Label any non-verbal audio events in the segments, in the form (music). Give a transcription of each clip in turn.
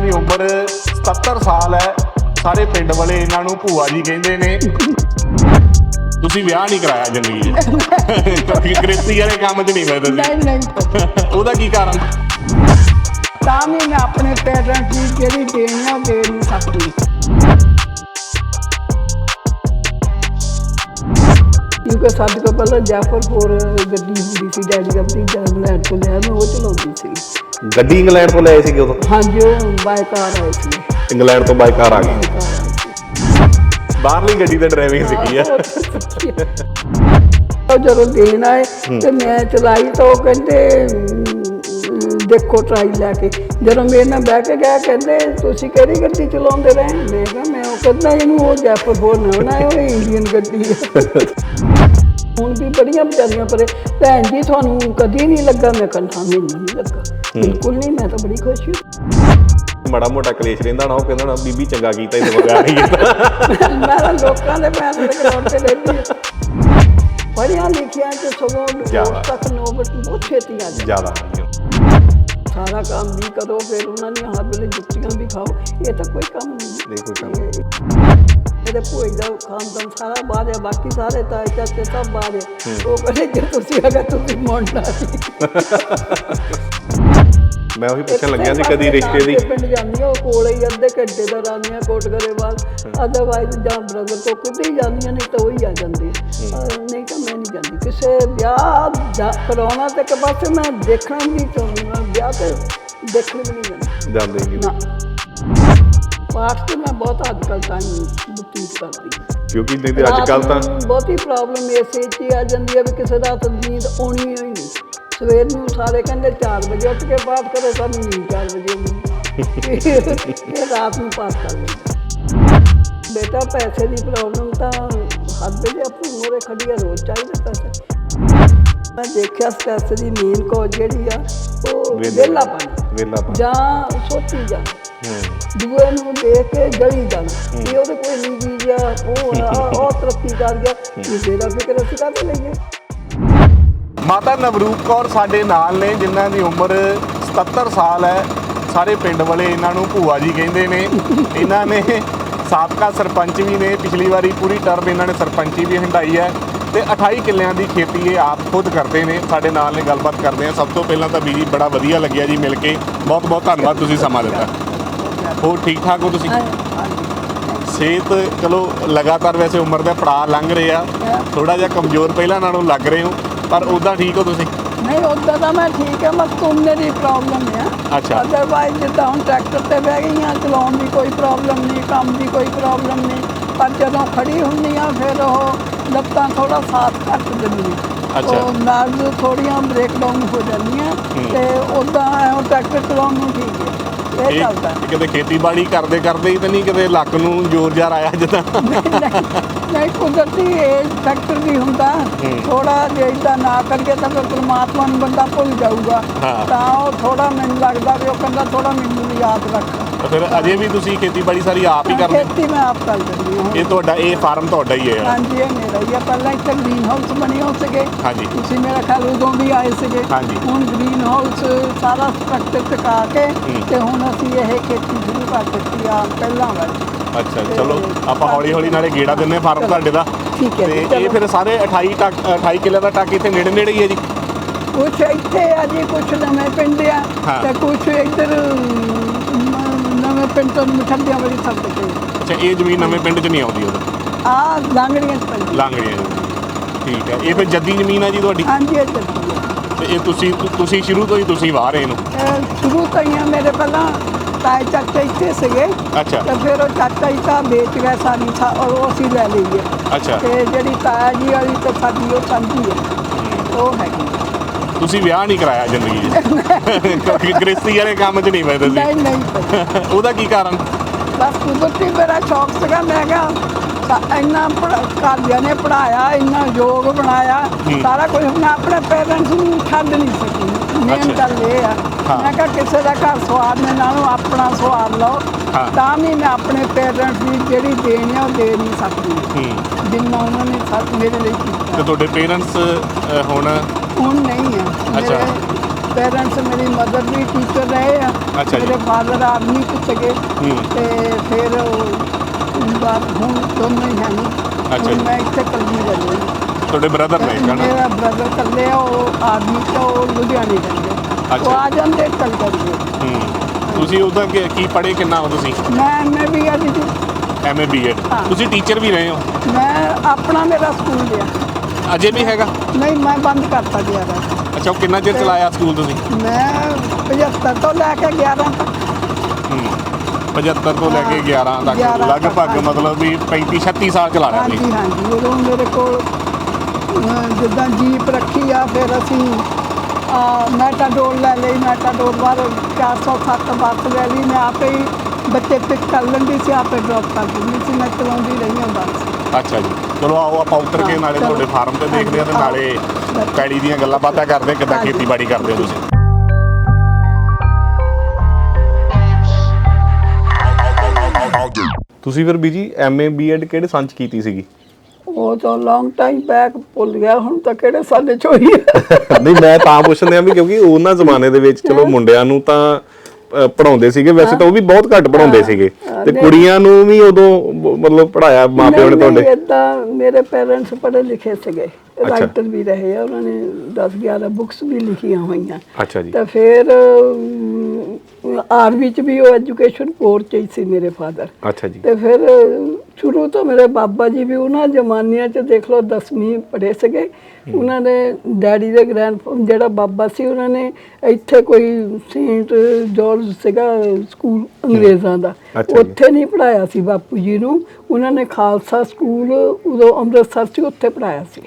ਦੀ ਉਮਰ 77 ਸਾਲ ਹੈ। ਸਾਰੇ ਪਿੰਡ ਵਾਲੇ ਇਹਨਾਂ ਨੂੰ ਭੂਆ ਜੀ ਕਹਿੰਦੇ ਨੇ। ਤੁਸੀਂ ਵਿਆਹ ਨਹੀਂ ਕਰਾਇਆ ਜ਼ਿੰਦਗੀ 'ਚ ਕਿਉਂਕਿ ਗ੍ਰਸਤੀ ਵਾਲੇ ਕੰਮ 'ਚ ਨਹੀਂ ਫਾਇਦਾ ਨਹੀਂ ਨਹੀਂ। ਉਹਦਾ ਕੀ ਕਾਰਨ? ਤਾਂ ਵੀ ਮੈਂ ਆਪਣੇ ਪੇਰੈਂਟਸ ਦੀ ਜਿਹੜੀ ਦੇਣੀ ਆ ਉਹ ਦੇ ਨਹੀਂ ਸਕਦੀ ਕਿਉਂਕਿ ਸਾਡੇ ਕੋਲ ਪਹਿਲਾਂ ਜੈਫਰਪੁਰ ਗੱਡੀ ਹੁੰਦੀ ਸੀ ਡੈਡੀ ਆਪਣੀ ਜਨਰਲ ਤੋਂ ਲਿਆ ਮੈਂ ਉਹ ਚਲਾਉਂਦੀ ਸੀ। ਗੱਡੀ ਇੰਗਲੈਂਡ ਤੋਂ ਲਿਆਏ ਸੀਗੇ ਉਦੋਂ? ਹਾਂਜੀ ਉਹ ਬਾਈ ਕਾਰ ਆਈ ਸੀ। ਇੰਗਲੈਂਡ ਤੋਂ ਬਾਈ ਕਾਰ ਆ ਗਈ। ਸੀ। ਬਾਹਰਲੀ ਗੱਡੀ ਤੇ ਡਰਾਈਵਿੰਗ ਸਿੱਖੀ ਆ। ਜਦੋਂ ਦੇਣ ਆਏ ਤੇ ਮੈਂ ਚਲਾਈ ਤਾਂ ਉਹ ਕਹਿੰਦੇ ਦੇਖੋ ਟਰਾਈ ਲੈ ਕੇ। ਜਦੋਂ ਮੇਰੇ ਨਾਲ ਬਹਿ ਕੇ ਗਿਆ ਕਹਿੰਦੇ ਤੁਸੀਂ ਕਿਹੜੀ ਗੱਡੀ ਚਲਾਉਂਦੇ ਰਹੇ? ਮੈਂ ਕਿਹਾ ਮੈਂ ਉਹ ਕਹਿੰਦਾ ਇਹਨੂੰ ਉਹ ਜੈਫਰ ਬੋਰ ਨਾ ਬਣਾਇਆ ਉਹ ਇੰਡੀਅਨ ਗੱਡੀ ਹੈ ਹੁਣ ਵੀ ਬੜੀਆਂ ਵਿਚਾਰੀਆਂ ਪਰ ਭੈਣ ਜੀ ਤੁਹਾਨੂੰ ਕਦੀ ਨਹੀਂ ਲੱਗਾ? ਮੈਂ ਕਹਿੰਦਾ ਮੈਨੂੰ ਨਹੀਂ ਲੱਗਾ। ਬਿਲਕੁਲ ਨਹੀਂ ਮੈਂ ਤਾਂ ਬੜੀ ਖੁਸ਼ ਹਾਂ ਮਾੜਾ ਮੋਟਾ ਕਲੇਸ਼ ਰਹਿੰਦਾ ਨਾ ਉਹ ਕਹਿੰਦਾ ਨਾ ਬੀਬੀ ਚੰਗਾ ਕੀਤਾ ਨਹੀਂ ਕੀਤਾ। ਮੈਂ ਤਾਂ ਲੋਕਾਂ ਦੇ ਪੈਸੇ ਤੇ ਕਰਾਉਣ ਤੇ ਲੈਂਦੀ ਹਾਂ। ਪੜ੍ਹਿਆ ਲਿਖਿਆ ਤੇ ਸਗੋਂ। ਹੋਰ ਤੱਕ ਨੋਬਤ ਬਹੁਤ ਛੇਤੀ ਆ ਜਾਂਦੀ। ਜ਼ਿਆਦਾ। ਸਾਰਾ ਕੰਮ ਵੀ ਕਰੋ ਫਿਰ ਉਹਨਾਂ ਦੀਆਂ ਹਰ ਵੇਲੇ ਜੁੱਤੀਆਂ ਵੀ ਖਾਓ। ਇਹ ਤਾਂ ਕੋਈ ਕੰਮ ਨਹੀਂ। ਨਹੀਂ ਕੋਈ ਕੰਮ ਮੇਰੇ ਭੂਈ ਦਾ ਖਾਨਦਾਨ ਸਾਰਾ ਬਾਹਰ ਹੈ ਬਾਕੀ ਸਾਰੇ ਤਾਂ ਚਾਚੇ ਸਭ ਬਾਹਰ ਹੈ। ਉਹ ਕਹਿੰਦੇ ਜੇ ਤੁਸੀਂ ਅਗਰ ਤੁਸੀਂ ਮੁੰਡਾ ਸੀ। ਮੈਂ ਉਹੀ ਪੁੱਛਣ ਲੱਗਿਆ ਸੀ ਕਦੀ ਰਿਸ਼ਤੇ ਦੀ। ਪਿੰਡ ਜਾਂਦੀਆਂ ਉਹ ਕੋਲੇ ਹੀ ਅੱਧੇ ਘੰਟੇ ਦਾ ਰਾਨੀਆਂ ਕੋਟਗਰੇ ਬਾਅਦ ਅਦਰਵਾਈਜ਼ ਜਾਂ ਬ੍ਰਦਰ ਤੋਂ ਕਿਤੇ ਜਾਂਦੀਆਂ ਨਹੀਂ ਤਾਂ ਉਹ ਹੀ ਆ ਜਾਂਦੀ। ਨਹੀਂ ਤਾਂ ਮੈਂ ਨਹੀਂ ਜਾਂਦੀ। ਕਿਸੇ ਵਿਆਹ ਦਾ ਕਰਾਉਣਾ ਤੇ ਇੱਕ ਪਾਸੇ ਮੈਂ ਦੇਖਣਾ ਨਹੀਂ ਚਾਹੁੰਦੀ ਵਿਆਹ ਤੇ ਦੇਖਣ ਵੀ ਨਹੀਂ ਜਾਂਦੀ। ਜਾਂਦੇ ਨਹੀਂ। ਨਾ। ਪਾਠ ਤੇ ਮੈਂ ਬਹੁਤ ਅੱਜ ਕੱਲ੍ਹ ਟਾਈਮ ਬਤੀਤ ਕਰਦੀ। ਹਾਂ ਕਿਉਂਕਿ ਨਹੀਂ ਤੇ ਅੱਜ ਕੱਲ ਤਾਂ ਰਾਤ ਨੂੰ ਬਹੁਤੀ ਪ੍ਰੋਬਲਮ ਇਸੇ 'ਚ ਹੀ ਆ ਜਾਂਦੀ ਹੈ ਵੀ ਕਿਸੇ ਰਾਤ ਨੀਂਦ ਆਉਣੀ ਹੋਈ ਨਹੀਂ। ਸਵੇਰ ਨੂੰ ਸਾਰੇ ਕਹਿੰਦੇ 4 ਵਜੇ ਉੱਠ ਕੇ ਪਾਠ ਕਰੋ ਸਾਨੂੰ ਨੀਂਦ 4 ਵਜੇ ਆਉਂਦੀ ਇਹ ਰਾਤ ਨੂੰ ਪਾਠ ਕਰ ਲੈਂਦੇ ਬੇਟਾ ਪੈਸੇ ਦੀ ਪ੍ਰੋਬਲਮ ਤਾਂ ਹਰ ਵੇਲੇ ਆਪਣੀ ਮੋਰੇ ਖੜੀ ਆ ਰੋਜ਼ ਚਾਹੀਦਾ ਪੈਸੇ। ਮੈਂ ਦੇਖਿਆ ਸਟੈਸ ਦੀ ਮੇਨ ਕੋ ਜਿਹੜੀ ਆ ਉਹ ਵਿਹਲਾ ਪਾਣੀ ਵੇਲਾ ਪਾ ਜਾਂ ਸੋਚੀ ਜਾ। ਦੂਏ ਨੂੰ ਦੇਖ ਕੇ ਜਲੀ ਜਾਣਾ ਕਿ ਉਹਦੇ ਕੋਈ ਨਹੀਂ ਜੀ ਆ ਉਹ ਆ ਉਹ ਤਰੱਕੀ ਕਰ ਗਿਆ। ਕਿਸੇ ਦਾ ਫਿਕਰ ਅਸੀਂ ਕਾਹਤੇ ਲਈਏ। ਮਾਤਾ ਨਵਰੂਪ ਕੌਰ ਸਾਡੇ ਨਾਲ ਨੇ ਜਿਨ੍ਹਾਂ ਦੀ ਉਮਰ 77 ਸਾਲ ਹੈ। ਸਾਰੇ ਪਿੰਡ ਵਾਲੇ ਇਹਨਾਂ ਨੂੰ ਭੂਆ ਜੀ ਕਹਿੰਦੇ ਨੇ। ਇਹਨਾਂ ਨੇ ਸਾਬਕਾ ਸਰਪੰਚ ਵੀ ਨੇ ਪਿਛਲੀ ਵਾਰੀ ਪੂਰੀ ਟਰਮ ਇਹਨਾਂ ਨੇ ਸਰਪੰਚੀ ਵੀ ਹੰਡਾਈ ਹੈ। ਤੇ 28 ਕਿੱਲਿਆਂ ਦੀ ਖੇਤੀ ਇਹ ਆਪ ਖੁਦ ਕਰਦੇ ਨੇ। ਸਾਡੇ ਨਾਲ ਨੇ ਗੱਲਬਾਤ ਕਰਦੇ ਆ। ਸਭ ਤੋਂ ਪਹਿਲਾਂ ਤਾਂ ਬੀਜੀ ਬੜਾ ਵਧੀਆ ਲੱਗਿਆ ਜੀ ਮਿਲ ਕੇ। ਬਹੁਤ ਬਹੁਤ ਧੰਨਵਾਦ ਤੁਸੀਂ ਸਮਾਂ ਦਿੱਤਾ। ਹੋਰ ਠੀਕ ਠਾਕ ਹੋ ਤੁਸੀਂ? ਸਿਹਤ ਚਲੋ ਲਗਾਤਾਰ ਵੈਸੇ ਉਮਰ ਦੇ ਪੜਾਅ ਲੰਘ ਰਹੇ ਆ। ਥੋੜਾ ਜਿਹਾ ਕਮਜ਼ੋਰ ਪਹਿਲਾਂ ਨਾਲੋਂ ਲੱਗ ਰਹੇ ਹੋ ਪਰ ਉਦਾਂ ਠੀਕ ਹੋ ਤੁਸੀਂ? ਨਹੀਂ ਉਦਾਂ ਤਾਂ ਮੈਂ ਠੀਕ ਹੈ ਬਸ ਤੁਮਨੇ ਦੀ ਪ੍ਰੋਬਲਮ ਹੈ ਅੱਛਾ। ਅਦਰਵਾਈਜ਼ ਜਿੱਦਾਂ ਹੁਣ ਟਰੈਕਟਰ ਤੇ ਬਹਿ ਗਈਆਂ ਚਲਾਉਣ ਦੀ ਕੋਈ ਪ੍ਰੋਬਲਮ ਨਹੀਂ ਕੰਮ ਦੀ ਕੋਈ ਪ੍ਰੋਬਲਮ ਨਹੀਂ। ਪਰ ਜਦੋਂ ਖੜੀ ਹੁੰਦੀ ਆ ਫਿਰ ਉਹ ਲੱਤਾਂ ਥੋੜਾ ਸਾਥ ਘੱਟ ਦਿੰਦੀਆਂ ਅੱਛਾ। ਉਹ ਨਾਲ ਥੋੜੀਆਂ ਬ੍ਰੇਕ ਡਾਊਨ ਹੋ ਜਾਂਦੀਆਂ ਤੇ ਉਦਾਂ ਉਹ ਟਰੈਕਟਰ ਚਲਾਉਣ ਨੂੰ ਠੀਕ ਹੈ। ਇਹ ਚੱਲਦਾ ਕਿਤੇ ਖੇਤੀਬਾੜੀ ਕਰਦੇ ਕਰਦੇ ਹੀ ਤਾਂ ਨਹੀਂ ਕਿਤੇ ਲੱਕ ਨੂੰ ਜ਼ੋਰ ਜ਼ਾਰ ਆਇਆ ਜਿੱਦਾਂ। ਨਹੀਂ ਕੁਦਰਤੀ ਇਹ ਫੈਕਟਰ ਵੀ ਹੁੰਦਾ। ਥੋੜਾ ਜੇ ਇਦਾਂ ਨਾ ਕਰੀਏ ਤਾਂ ਫਿਰ ਪ੍ਰਮਾਤਮਾ ਨੂੰ ਬੰਦਾ ਭੁੱਲ ਜਾਊਗਾ। ਤਾਂ ਉਹ ਥੋੜਾ ਮੈਨੂੰ ਲੱਗਦਾ ਵੀ ਉਹ ਕਹਿੰਦਾ ਥੋੜਾ ਮੈਨੂੰ ਯਾਦ ਰੱਖ। ਤਾਂ ਫਿਰ ਅਜੇ ਵੀ ਤੁਸੀਂ ਖੇਤੀਬਾੜੀ ਸਾਰੀ ਆਪ ਹੀ ਕਰਦੇ ਖੇਤੀ ਮੈਂ ਆਪ ਕਰ ਦਿੰਦੀ ਹਾਂ। ਇਹ ਤੁਹਾਡਾ ਇਹ ਫਾਰਮ ਤੁਹਾਡਾ ਹੀ ਹੈ। ਹਾਂਜੀ ਇਹ ਮੇਰਾ ਹੀ ਆ ਪਹਿਲਾਂ ਇੱਥੇ ਗ੍ਰੀਨ ਹਾਊਸ ਬਣੇ ਹੋ ਸੀਗੇ। ਹਾਂਜੀ। ਤੁਸੀਂ ਮੇਰਾ ਖਿਆਲ ਉਦੋਂ ਵੀ ਆਏ ਸੀਗੇ। ਹਾਂਜੀ। ਹੁਣ ਗ੍ਰੀਨ ਹਾਊਸ ਸਾਰਾ ਸਟਰਕਚਰ ਟਿਕਾ ਕੇ ਤੇ ਹੁਣ ਅਸੀਂ ਇਹ ਖੇਤੀ ਸ਼ੁਰੂ ਕਰ ਦਿੱਤੀ ਆ ਪਹਿਲਾਂ ਵਾਲੀ। ਅੱਛਾ ਚਲੋ ਆਪਾਂ ਹੌਲੀ ਹੌਲੀ ਨਾਲੇ ਗੇੜਾ ਦਿੰਨੇ ਫਾਰਮ ਤੁਹਾਡੇ ਦਾ। ਠੀਕ ਹੈ ਤੇ ਜੀ, ਇਹ ਚਲੋ। ਫਿਰ ਸਾਰੇ 28 ਟੱਕ 28 ਕਿੱਲੇ ਦਾ ਟੱਕ ਇੱਥੇ ਨੇੜੇ ਨੇੜੇ ਹੀ ਹੈ ਜੀ? ਕੁਛ ਇੱਥੇ ਆ ਜੀ ਕੁਛ ਨਵੇਂ ਪਿੰਡ ਆ ਹਾਂ। ਤੇ ਕੁਛ ਇੱਧਰ ਪਿੰਡ ਤੋਂ ਮਿਠੰਡਿਆਂ ਵਾਲੀ ਸੜਕ ਤੇ ਅੱਛਾ ਇਹ ਜ਼ਮੀਨ ਨਵੇਂ ਪਿੰਡ 'ਚ ਨਹੀਂ ਆਉਂਦੀ ਉਧਰ ਆ ਲਾਂਗੜੀਆਂ ਚ ਪੈਂਦੀ। ਲਾਂਗੜੀਆਂ ਠੀਕ ਹੈ। ਇਹ ਫਿਰ ਜੱਦੀ ਜ਼ਮੀਨ ਹੈ ਜੀ ਤੁਹਾਡੀ? ਹਾਂਜੀ ਇਹ ਚੱਲਦੀ ਹੈ ਤੇ ਇਹ ਤੁਸੀਂ ਤੁਸੀਂ ਸ਼ੁਰੂ ਤੋਂ ਹੀ ਤੁਸੀਂ ਵਾਹ ਰਹੇ ਇਹਨੂੰ ਇਹ ਸ਼ੁਰੂ ਤੋਂ ਹੀ ਆ ਮੇਰੇ ਪਹਿਲਾਂ ਤਾਏ ਚਾਚਾ ਇੱਥੇ ਸੀਗੇ। ਅੱਛਾ। ਤੇ ਫਿਰ ਉਹ ਚਾਚਾ ਜੀ ਤਾਂ ਵੇਚ ਗਏ ਥਾਂ ਔਰ ਉਹ ਅਸੀਂ ਲੈ ਲਈ ਹੈ ਅੱਛਾ। ਤੇ ਜਿਹੜੀ ਤਾਇਆ ਜੀ ਵਾਲੀ ਤੇ ਸਾਡੀ ਉਹ ਸਾਂਝੀ ਹੈ। ਉਹ ਹੈਗੀ ਤੁਸੀਂ ਵਿਆਹ ਨਹੀਂ ਕਰਾਇਆ ਜ਼ਿੰਦਗੀ 'ਚ। (laughs) ਕਿਉਂਕਿ ਗ੍ਰਸਤੀ ਵਾਲੇ ਕੰਮ 'ਚ ਨਹੀਂ ਫਾਇਦਾ ਨਹੀਂ ਸੀ ਨਹੀਂ (laughs) ਉਹਦਾ ਕੀ ਕਾਰਨ? ਬਸ ਕੁਦਰਤੀ ਮੇਰਾ ਸ਼ੌਕ ਸੀਗਾ ਮੈਂ ਕਿਹਾ ਇੰਨਾ ਘਰਦਿਆਂ ਨੇ ਪੜਾਇਆ ਇੰਨਾ ਯੋਗ ਬਣਾਇਆ ਸਾਰਾ ਕੁਝ ਮੈਂ ਆਪਣੇ ਪੇਰੈਂਟਸ ਨੂੰ ਛੱਡ ਨਹੀਂ ਸਕੀ। ਮੇਨ ਅੱਛਾ। ਗੱਲ ਇਹ ਆ। ਹਾਂ। ਮੈਂ ਕਿਹਾ ਕਿਸੇ ਦਾ ਘਰ ਸਵਾਰਨੇ ਨਾਲੋਂ ਆਪਣਾ ਸਵਾਰ ਲਓ ਹਾਂ। ਤਾਂ ਵੀ ਮੈਂ ਆਪਣੇ ਪੇਰੈਂਟਸ ਦੀ ਜਿਹੜੀ ਦੇਣੀ ਆ ਉਹ ਦੇ ਨਹੀਂ ਸਕਦੀ। ਹੂੰ। ਜਿੰਨਾ ਉਹਨਾਂ ਨੇ ਸਾ- ਮੇਰੇ ਲਈ ਤੇ ਕੀਤਾ ਤੁਹਾਡੇ ਪੇਰੈਂਟਸ ਹੁਣ ਹੁਣ ਨਹੀਂ ਹੈ ਅੱਛਾ। ਮੇਰੇ ਪੇਰੈਂਟਸ ਮੇਰੀ ਮਦਰ ਵੀ ਟੀਚਰ ਰਹੇ ਆ ਅੱਛਾ ਜੀ। ਮੇਰੇ ਫਾਦਰ ਆਰਮੀ ਚ ਸੀਗੇ ਹੂੰ। ਤੇ ਫਿਰ ਉਹ ਬਾਅਦ ਹੁਣ ਦੋਨੋਂ ਹੀ ਹਨ ਅੱਛਾ ਜੀ। ਮੈਂ ਇੱਥੇ ਕੱਲੀ ਰਹਿੰਦੀ ਹਾਂ ਤੁਹਾਡੇ ਬ੍ਰਦਰ ਨੇ ਹਨਾ ਮੇਰਾ ਬ੍ਰਦਰ ਕੱਲੇ ਆ ਉਹ ਆਰਮੀ ਚ ਉਹ ਲੁਧਿਆਣੇ ਰਹਿੰਦੇ ਆ। ਅੱਛਾ। ਉਹ ਆ ਜਾਂਦੇ ਚੱਲ ਜਾਂਦੇ ਹੂੰ ਤੁਸੀਂ ਉਹਦਾ ਕੀ ਕੀ ਪੜ੍ਹੇ ਕਿੰਨਾ ਹੋ ਤੁਸੀਂ ਮੈਂ ਮੈਂ ਵੀ ਅੱਜ ਜੀ ਐਮਏ ਬੀਐਡ ਹਾਂ। ਤੁਸੀਂ ਟੀਚਰ ਵੀ ਰਹੇ ਹੋ ਮੈਂ ਆਪਣਾ ਮੇਰਾ ਸਕੂਲ ਲਿਆ ਅਜੇ ਵੀ ਹੈਗਾ? ਨਹੀਂ ਮੈਂ ਬੰਦ ਕਰਤਾ ਗਿਆ ਵਾ। ਅੱਛਾ ਉਹ ਕਿੰਨਾ ਚਿਰ ਚਲਾਇਆ ਸਕੂਲ ਤੁਸੀਂ? ਮੈਂ 75 ਤੋਂ ਲੈ ਕੇ 11 ਤੱਕ ਹੂੰ 75 ਤੋਂ ਲੈ ਕੇ 11 ਤੱਕ। 11 ਤੱਕ, ਲਗਭਗ ਹਾਂਜੀ। ਮਤਲਬ ਵੀ 35 36 ਸਾਲ ਚਲਾ ਲਿਆ ਹਾਂਜੀ ਤੁਸੀਂ? ਹਾਂਜੀ ਉਦੋਂ ਮੇਰੇ ਕੋਲ ਅਹ, ਜਿੱਦਾਂ ਜੀਪ ਰੱਖੀ ਆ ਫਿਰ ਅਸੀਂ ਆ ਮੈਟਾਡੋਰ ਲੈ ਲਈ। ਮੈਟਾਡੋਰ ਬਾਅਦ 407 ਬੱਸ ਲੈ ਲਈ। ਮੈਂ ਆਪੇ ਹੀ ਬੱਚੇ ਪਿਕ ਕਰ ਲੈਂਦੀ ਸੀ ਆਪੇ ਡ੍ਰੌਪ ਕਰ ਦਿੰਦੀ ਸੀ। ਮੈਂ ਚਲਾਉਂਦੀ ਰਹੀ ਹਾਂ ਬੱਸ। ਅੱਛਾ ਜੀ ਚਲੋ ਆਓ ਆਪਾਂ ਉਤਰ ਕੇ ਨਾਲੇ। ਤੁਹਾਡੇ ਫਾਰਮ ਤੇ ਦੇਖਦੇ ਹਾਂ ਤੇ। ਨਾਲੇ। ਪੈੜੀ ਦੀਆਂ ਗੱਲਾਂ ਬਾਤਾਂ ਕਰਦੇ ਹਾਂ, ਕਿੱਦਾਂ। ਖੇਤੀਬਾੜੀ ਕਰਦੇ ਹੋ ਤੁਸੀਂ ਤੁਸੀਂ ਫਿਰ ਬੀਜੀ ਐਮਏ ਬੀਐਡ ਕਿਹੜੇ ਸੰਚ ਕੀਤੀ ਸੀਗੀ ਉਹ ਤਾਂ ਲੌਂਗ ਟਾਈਮ ਬੈਕ ਭੁੱਲ ਗਿਆ ਹੁਣ ਤਾਂ ਕਿਹੜੇ ਸਾਲੇ ਚ ਹੋਈ (laughs) ਨਹੀਂ ਮੈਂ ਤਾਂ ਪੁੱਛਦੇ ਆ ਵੀ ਕਿਉਂਕਿ ਉਹਨਾਂ ਜ਼ਮਾਨੇ ਦੇ ਵਿੱਚ ਚਲੋ ਮੁੰਡਿਆਂ ਨੂੰ ਤਾਂ ਅ, ਪੜ੍ਹਾਉਂਦੇ ਸੀਗੇ ਵੈਸੇ ਤਾਂ ਉਹ ਵੀ ਬਹੁਤ ਘੱਟ ਪੜਾਉਂਦੇ ਸੀਗੇ। ਤੇ। ਕੁੜੀਆਂ ਨੂੰ ਵੀ ਉਦੋਂ ਮਤਲਬ ਪੜਾਇਆ ਮਾਪਿਆਂ ਨੇ ਤੁਹਾਡੇ? ਮੇਰੇ ਪੇਰੈਂਟਸ ਪੜ੍ਹੇ ਲਿਖੇ ਸੀਗੇ। ਰਾਈਟਰ ਵੀ ਰਹੇ ਆ ਉਹਨਾਂ ਨੇ 10 11 ਬੁੱਕਸ ਵੀ ਲਿਖੀਆਂ ਹੋਈਆਂ। ਅੱਛਾ ਜੀ। ਤਾਂ ਫਿਰ ਆਰਮੀ ਚ ਵੀ ਉਹ ਐਜੂਕੇਸ਼ਨ ਕੋਰਸ ਚ ਹੀ ਸੀ ਮੇਰੇ ਫਾਦਰ। ਅੱਛਾ ਜੀ। ਤੇ ਫਿਰ ਸ਼ੁਰੂ ਤੋਂ ਮੇਰੇ ਬਾਬਾ ਜੀ ਵੀ ਉਹਨਾਂ ਜ਼ਮਾਨਿਆਂ ਚ ਦੇਖ ਲਓ 10ਵੀਂ ਪੜ੍ਹੇ ਸੀਗੇ। ਉਹਨਾਂ ਦੇ ਡੈਡੀ ਦੇ ਗ੍ਰੈਂਡ ਜਿਹੜਾ ਬਾਬਾ ਸੀ ਉਹਨਾਂ ਨੇ ਇੱਥੇ ਕੋਈ ਸੇਂਟ ਜਾਰਜ ਸੀਗਾ ਸਕੂਲ ਅੰਗਰੇਜ਼ਾਂ ਦਾ। ਉੱਥੇ ਨਹੀਂ ਪੜਾਇਆ ਸੀ ਬਾਪੂ ਜੀ ਨੂੰ। ਉਹਨਾਂ ਨੇ ਖਾਲਸਾ ਸਕੂਲ ਉਦੋਂ ਅੰਮ੍ਰਿਤਸਰ ਸੀ ਉੱਥੇ ਪੜਾਇਆ ਸੀ।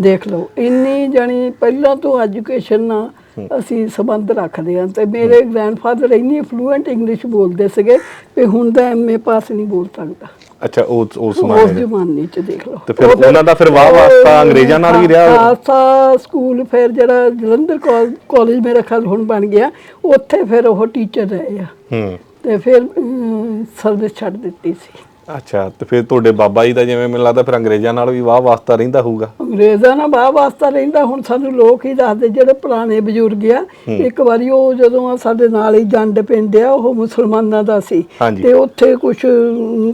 ਦੇਖ ਲਓ ਇੰਨੀ ਜਾਣੀ ਪਹਿਲਾਂ ਤੋਂ ਐਜੂਕੇਸ਼ਨ ਨਾਲ ਅਸੀਂ ਸੰਬੰਧ ਰੱਖਦੇ ਹਾਂ ਤੇ ਮੇਰੇ ਗ੍ਰੈਂਡਫਾਦਰ ਇੰਨੀ ਫਲੂਐਂਟ ਇੰਗਲਿਸ਼ ਬੋਲਦੇ ਸੀਗੇ ਕਿ ਹੁਣ ਦਾ ਐਮਏ ਪਾਸ ਨਹੀਂ ਬੋਲ ਸਕਦਾ। ਅੱਛਾ ਉਸ ਉਸ ਜ਼ਮਾਨੇ ਦੇ ਜ਼ਮਾਨੇ ਚ ਦੇਖ ਲਓ। ਤੇ ਫਿਰ ਉਹ ਉਹਨਾਂ ਦਾ ਫਿਰ ਵਾਹ ਵਾਸਤਾ ਅੰਗਰੇਜ਼ਾਂ ਨਾਲ ਵੀ ਰਿਹਾ? ਖਾਲਸਾ ਸਕੂਲ ਫਿਰ ਜਿਹੜਾ ਜਲੰਧਰ ਕਾਲਜ ਮੇਰਾ ਖਿਆਲ ਹੁਣ ਬਣ ਗਿਆ ਉੱਥੇ ਫਿਰ ਉਹ ਟੀਚਰ ਰਹੇ ਆ। ਹੂੰ। ਤੇ ਫਿਰ ਸਰਵਿਸ ਛੱਡ ਦਿੱਤੀ ਸੀ। ਅੱਛਾ ਤੇ ਫਿਰ ਤੁਹਾਡੇ ਬਾਬਾ ਜੀ ਦਾ ਜਿਵੇਂ ਮੈਨੂੰ ਲੱਗਦਾ ਫਿਰ ਅੰਗਰੇਜ਼ਾਂ ਨਾਲ ਵੀ ਵਾਹ ਵਾਸਤਾ ਰਹਿੰਦਾ ਹੋਊਗਾ। ਅੰਗਰੇਜ਼ਾਂ ਨਾਲ ਬਾਹ ਵਾਸਤਾ ਰਹਿੰਦਾ ਹੁਣ ਸਾਨੂੰ ਲੋਕ ਹੀ ਦੱਸਦੇ ਜਿਹੜੇ ਪੁਰਾਣੇ ਬਜ਼ੁਰਗ ਆ ਇੱਕ ਵਾਰੀ ਉਹ ਜਦੋਂ ਆ ਸਾਡੇ ਨਾਲ ਹੀ ਜੰਡ ਪਿੰਡ ਆ ਉਹ ਮੁਸਲਮਾਨਾਂ ਦਾ ਸੀ। ਹਾਂਜੀ। ਤੇ ਉੱਥੇ ਕੁਝ